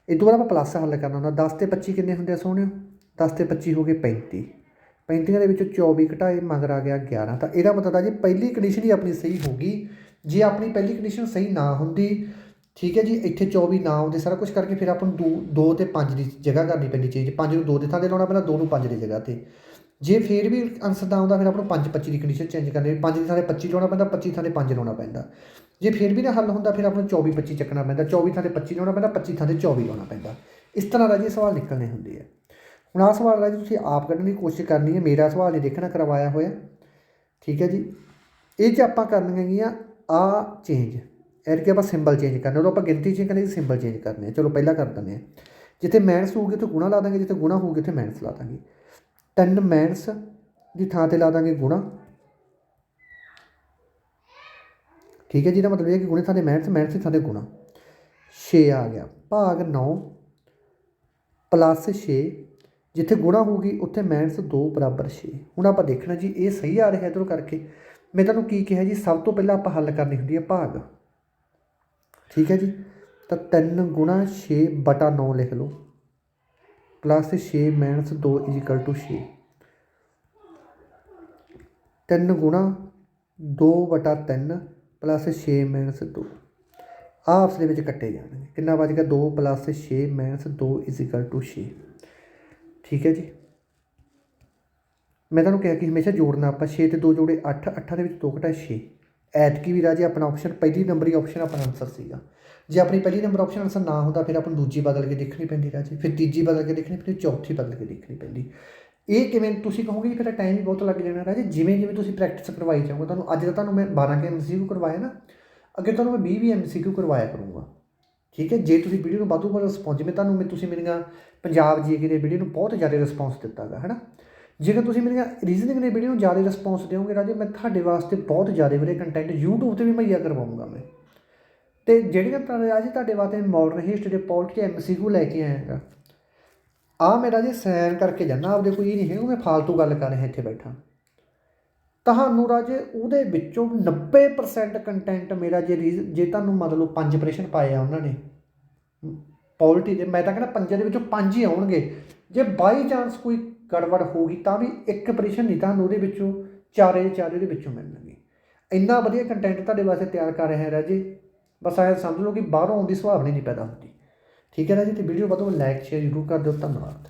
ਇਹ ਤੋਂ ਬਾਅਦ ਆਪਾਂ ਪਲੱਸ ਹੱਲ ਕਰਨਾ ਹੁੰਦਾ। 10 ਤੇ 25 ਕਿੰਨੇ ਹੁੰਦੇ ਆ ਸੋਹਣਿਓ? 10 ਤੇ 25 ਹੋ ਗਏ 35 35 ਦੇ ਵਿੱਚੋਂ 24 ਘਟਾਏ, ਮਗਰ ਆ ਗਿਆ 11 ਤਾਂ ਇਹਦਾ ਮਤਲਬ ਆ ਜੀ ਪਹਿਲੀ ਕੰਡੀਸ਼ਨ ਹੀ ਆਪਣੀ ਸਹੀ ਹੋਗੀ ਜੇ ਆਪਣੀ ਪਹਿਲੀ ਕੰਡੀਸ਼ਨ ਸਹੀ ਨਾ ਹੁੰਦੀ ਠੀਕ ਹੈ ਜੀ, ਇੱਥੇ 24 ਨਾ ਆਉਂਦੇ ਸਾਰਾ ਕੁਝ ਕਰਕੇ ਫਿਰ ਆਪਾਂ ਨੂੰ 2 ਤੇ 5 ਦੀ ਜਗ੍ਹਾ ਕਰਨੀ ਪੈਂਦੀ ਚੇਂਜ 5 ਨੂੰ 2 ਦੇ ਥਾਂ ਤੇ ਲਾਉਣਾ ਪੈਂਦਾ 2 ਨੂੰ 5 ਦੀ ਜਗ੍ਹਾ ਤੇ। ਜੇ ਫਿਰ ਵੀ ਆਨਸਰ ਦਾ ਆਉਂਦਾ, ਫਿਰ ਆਪਾਂ ਨੂੰ 5 25 ਦੀ ਕੰਡੀਸ਼ਨ ਚੇਂਜ ਕਰਨੀ 5 ਦੀ ਥਾਂ ਤੇ 25 ਲਾਉਣਾ ਪੈਂਦਾ 25 ਥਾਂ ਤੇ 5 ਲਾਉਣਾ ਪੈਂਦਾ। ਜੇ ਫਿਰ ਵੀ ਨਾ ਹੱਲ ਹੁੰਦਾ, ਫਿਰ ਆਪਾਂ ਨੂੰ 24 25 ਚੱਕਣਾ ਪੈਂਦਾ 24 ਥਾਂ ਤੇ 25 ਲਾਉਣਾ ਪੈਂਦਾ 25 ਥਾਂ ਤੇ 24 ਲਾਉਣਾ ਪੈਂਦਾ। ਇਸ ਤਰ੍ਹਾਂ ਦਾ ਜੀ ਸਵਾਲ ਨਿਕਲਣੇ ਹੁੰਦੇ ਆ। ਹੁਣ ਆਹ ਸਵਾਲ ਦਾ ਜੀ ਤੁਸੀਂ ਆਪ ਕੱਢਣ ਦੀ ਕੋਸ਼ਿਸ਼ ਕਰਨੀ ਹੈ, ਮੇਰਾ ਸਵਾਲ ਨਹੀਂ ਦੇਖਣਾ ਕਰਵਾਇਆ ਹੋਇਆ। ਠੀਕ ਹੈ ਜੀ, ਇਹ 'ਚ ਆਪਾਂ ਕਰਨੀਆਂ ਹੈਗੀਆਂ ਆ ਚੇਂਜ ਐਡ ਕਿ ਆਪਾਂ ਸਿੰਬਲ ਚੇਂਜ ਕਰਨਾ, ਉਦੋਂ ਆਪਾਂ ਗਿਣਤੀ ਚੇਂਜ ਕਰਨੀ ਸਿੰਬਲ ਚੇਂਜ ਕਰਨੇ ਆ ਚਲੋ ਪਹਿਲਾਂ ਕਰ ਦਿੰਦੇ ਆ ਜਿੱਥੇ ਮੈਨਸ ਹੋਊਗੀ, ਉੱਥੇ ਗੁਣਾ ਲਾ ਦਾਂਗੇ, ਜਿੱਥੇ ਗੁਣਾ ਹੋਊਗੀ, ਉੱਥੇ ਮੈਨਸ ਲਾ ਦਾਂਗੇ। ਤਿੰਨ ਮੈਨਸ ਦੀ ਥਾਂ ਤੇ ਲਾ ਦਾਂਗੇ ਗੁਣਾ। ਠੀਕ ਹੈ ਜਿਹਦਾ ਮਤਲਬ ਇਹ ਕਿ ਗੁਣੇ ਥਾਂ ਤੇ ਮੈਨਸ ਮਾਈਨਸ ਦੀ ਥਾਂ ਤੇ ਗੁਣਾ। 6 ਆ ਗਿਆ। ਭਾਗ 9 ਪਲੱਸ 6 ਜਿੱਥੇ ਗੁਣਾ ਹੋਊਗੀ, ਉੱਥੇ ਮੈਨਸ 2 ਬਰਾਬਰ 6 ਹੁਣ ਆਪਾਂ ਦੇਖਣਾ ਜੀ, ਇਹ ਸਹੀ ਆ ਰਿਹਾ ਇਧਰੋਂ ਕਰਕੇ। ਮੈਂ ਤੁਹਾਨੂੰ ਕੀ ਕਿਹਾ ਜੀ, ਸਭ ਤੋਂ ਪਹਿਲਾਂ ਆਪਾਂ ਹੱਲ ਕਰਨੀ ਹੁੰਦੀ ਹੈ ਭਾਗ। ਠੀਕ ਹੈ ਜੀ? ਤਾਂ 3 ਗੁਣਾ 6 ਬਟਾ 9 ਲਿਖ ਲਓ। ਪਲੱਸ 6 ਮਾਈਨਸ 2 ਇਜ਼ੀਕਲ ਟੂ 6 3 ਗੁਣਾ 2 ਬਟਾ 3 ਪਲੱਸ 6 ਮਾਈਨਸ 2 ਆਪਸ ਦੇ ਵਿੱਚ ਕੱਟੇ ਜਾਣਗੇ। ਕਿੰਨਾ ਬਚ ਗਿਆ? 2 ਪਲੱਸ 6 ਮਾਈਨਸ 2 ਇਜ਼ੀਕਲ ਟੂ 6 ਠੀਕ ਹੈ ਜੀ? ਮੈਂ ਤੁਹਾਨੂੰ ਕਿਹਾ ਕਿ ਹਮੇਸ਼ਾ ਜੋੜਨਾ ਆਪਾਂ। 6 ਤੇ 2 ਜੋੜੇ 8 8 ਦੇ ਵਿੱਚ 2 ਘਟਾ 6 ਐਤਕੀ ਵੀ ਰਾਜੇ ਆਪਣਾ ਆਪਸ਼ਨ ਪਹਿਲੀ ਨੰਬਰ ਹੀ ਆਪਸ਼ਨ ਆਪਣਾ ਆਨਸਰ ਸੀਗਾ। ਜੇ ਆਪਣੀ ਪਹਿਲੀ ਨੰਬਰ ਆਪਸ਼ਨ ਆਨਸਰ ਨਾ ਹੁੰਦਾ, ਫਿਰ ਆਪਾਂ ਨੂੰ ਦੂਜੀ ਬਦਲ ਕੇ ਦੇਖਣੀ ਪੈਂਦੀ ਰਾਜੇ। ਫਿਰ ਤੀਜੀ ਬਦਲ ਕੇ ਦੇਖਣੀ ਪੈਂਦੀ, ਚੌਥੀ ਬਦਲ ਕੇ ਦੇਖਣੀ ਪੈਂਦੀ। ਇਹ ਕਿਵੇਂ, ਤੁਸੀਂ ਕਹੋਗੇ ਜੀ ਫਿਰ ਟਾਈਮ ਵੀ ਬਹੁਤ ਲੱਗ ਜਾਣਾ ਰਾਜੇ। ਜਿਵੇਂ ਜਿਵੇਂ ਤੁਸੀਂ ਪ੍ਰੈਕਟਿਸ ਕਰਵਾਈ ਜਾਓਗੇ, ਤੁਹਾਨੂੰ ਅੱਜ ਤਾਂ ਤੁਹਾਨੂੰ ਮੈਂ 12 ਕੇ ਐਮਸੀਕਿਊ ਕਰਵਾਇਆ ਨਾ, ਅੱਗੇ ਤੁਹਾਨੂੰ ਮੈਂ 20 ਵੀ ਐਮਸੀਕਿਊ ਕਰਵਾਇਆ ਕਰੂੰਗਾ। ਠੀਕ ਹੈ? ਜੇ ਤੁਸੀਂ ਵੀਡੀਓ ਨੂੰ ਵਾਧੂ ਵਾਧੂ ਰਿਸਪੌਂਸ ਜਿਵੇਂ ਤੁਹਾਨੂੰ ਮੈਂ, ਤੁਸੀਂ ਮੇਰੀਆਂ ਪੰਜਾਬ ਜੀਕੇ ਦੇ ਵੀਡੀਓ ਨੂੰ ਬਹੁਤ ਜ਼ਿਆਦਾ ਰਿਸਪੌਂਸ ਦਿੱਤਾਗਾ ਹੈ ਨਾ ਜੇਕਰ ਤੁਸੀਂ ਮੇਰੀਆਂ ਰੀਜ਼ਨਿੰਗ ਦੇ ਵੀਡੀਓ ਨੂੰ ਜ਼ਿਆਦਾ ਰਿਸਪੌਂਸ ਦਿਓਗੇ ਰਾਜੇ, ਮੈਂ ਤੁਹਾਡੇ ਵਾਸਤੇ ਬਹੁਤ ਜ਼ਿਆਦਾ ਵਧੀਆ ਕੰਟੈਂਟ YouTube ਤੇ ਵੀ ਮੁਹੱਈਆ ਕਰਵਾਉਂਗਾ ਮੈਂ। ਤੇ ਜਿਹੜੀਆਂ ਤਾਂ ਰਾਜੇ, ਤੁਹਾਡੇ ਵਾਸਤੇ ਮਾਡਰਨ ਹਿਸਟਰੀ ਦੇ ਪੋਲਿਟੀ ਐਮਸੀਕਿਊ ਲੈ ਕੇ ਆਇਆਗਾ ਆ ਮੈਂ ਰਾਜੇ ਸੈਨ ਕਰਕੇ ਜਾਣਾ ਆਪਦੇ ਕੋਈ ਇਹ ਨਹੀਂ ਹੈ ਮੈਂ ਫਾਲਤੂ ਗੱਲ ਕਰ ਰਿਹਾ ਇੱਥੇ ਬੈਠਾ। ਤੁਹਾਨੂੰ ਰਾਜੇ ਉਹਦੇ ਵਿੱਚੋਂ 90% ਕੰਟੈਂਟ ਮੇਰਾ ਜੇ ਰੀਜ਼ ਜੇ ਤੁਹਾਨੂੰ ਮਤਲਬ ਪੰਜ ਪ੍ਰਸ਼ਨ ਪਾਏ ਆ ਉਹਨਾਂ ਨੇ ਪੋਲਟੀ ਦੇ, ਮੈਂ ਤਾਂ ਕਹਿੰਦਾ ਪੰਜਾਂ ਦੇ ਵਿੱਚੋਂ ਪੰਜ ਹੀ ਆਉਣਗੇ। ਜੇ ਬਾਈ ਚਾਂਸ ਕੋਈ ਗੜਬੜ ਹੋ ਗਈ ਤਾਂ ਵੀ ਇੱਕ ਪ੍ਰਸ਼ਨ ਨਹੀਂ ਤੁਹਾਨੂੰ ਉਹਦੇ ਵਿੱਚੋਂ ਚਾਰੇ ਚਾਰੇ ਦੇ ਵਿੱਚੋਂ ਮਿਲਣਗੇ ਇੰਨਾ ਵਧੀਆ ਕੰਟੈਂਟ ਤੁਹਾਡੇ ਵਾਸਤੇ ਤਿਆਰ ਕਰ ਰਿਹਾ ਰਾਜੇ। ਬਸ ਆਇਆ ਸਮਝ ਲਓ ਕਿ ਬਾਹਰੋਂ ਆਉਣ ਦੀ ਸੁਭਾਵਨਾ ਨਹੀਂ ਪੈਦਾ ਹੁੰਦੀ। ਠੀਕ ਹੈ ਰਾਜੇ, ਤੇ ਵੀਡੀਓ ਵੱਧ ਲਾਈਕ ਸ਼ੇਅਰ ਜ਼ਰੂਰ ਕਰ ਦਿਓ। ਧੰਨਵਾਦ।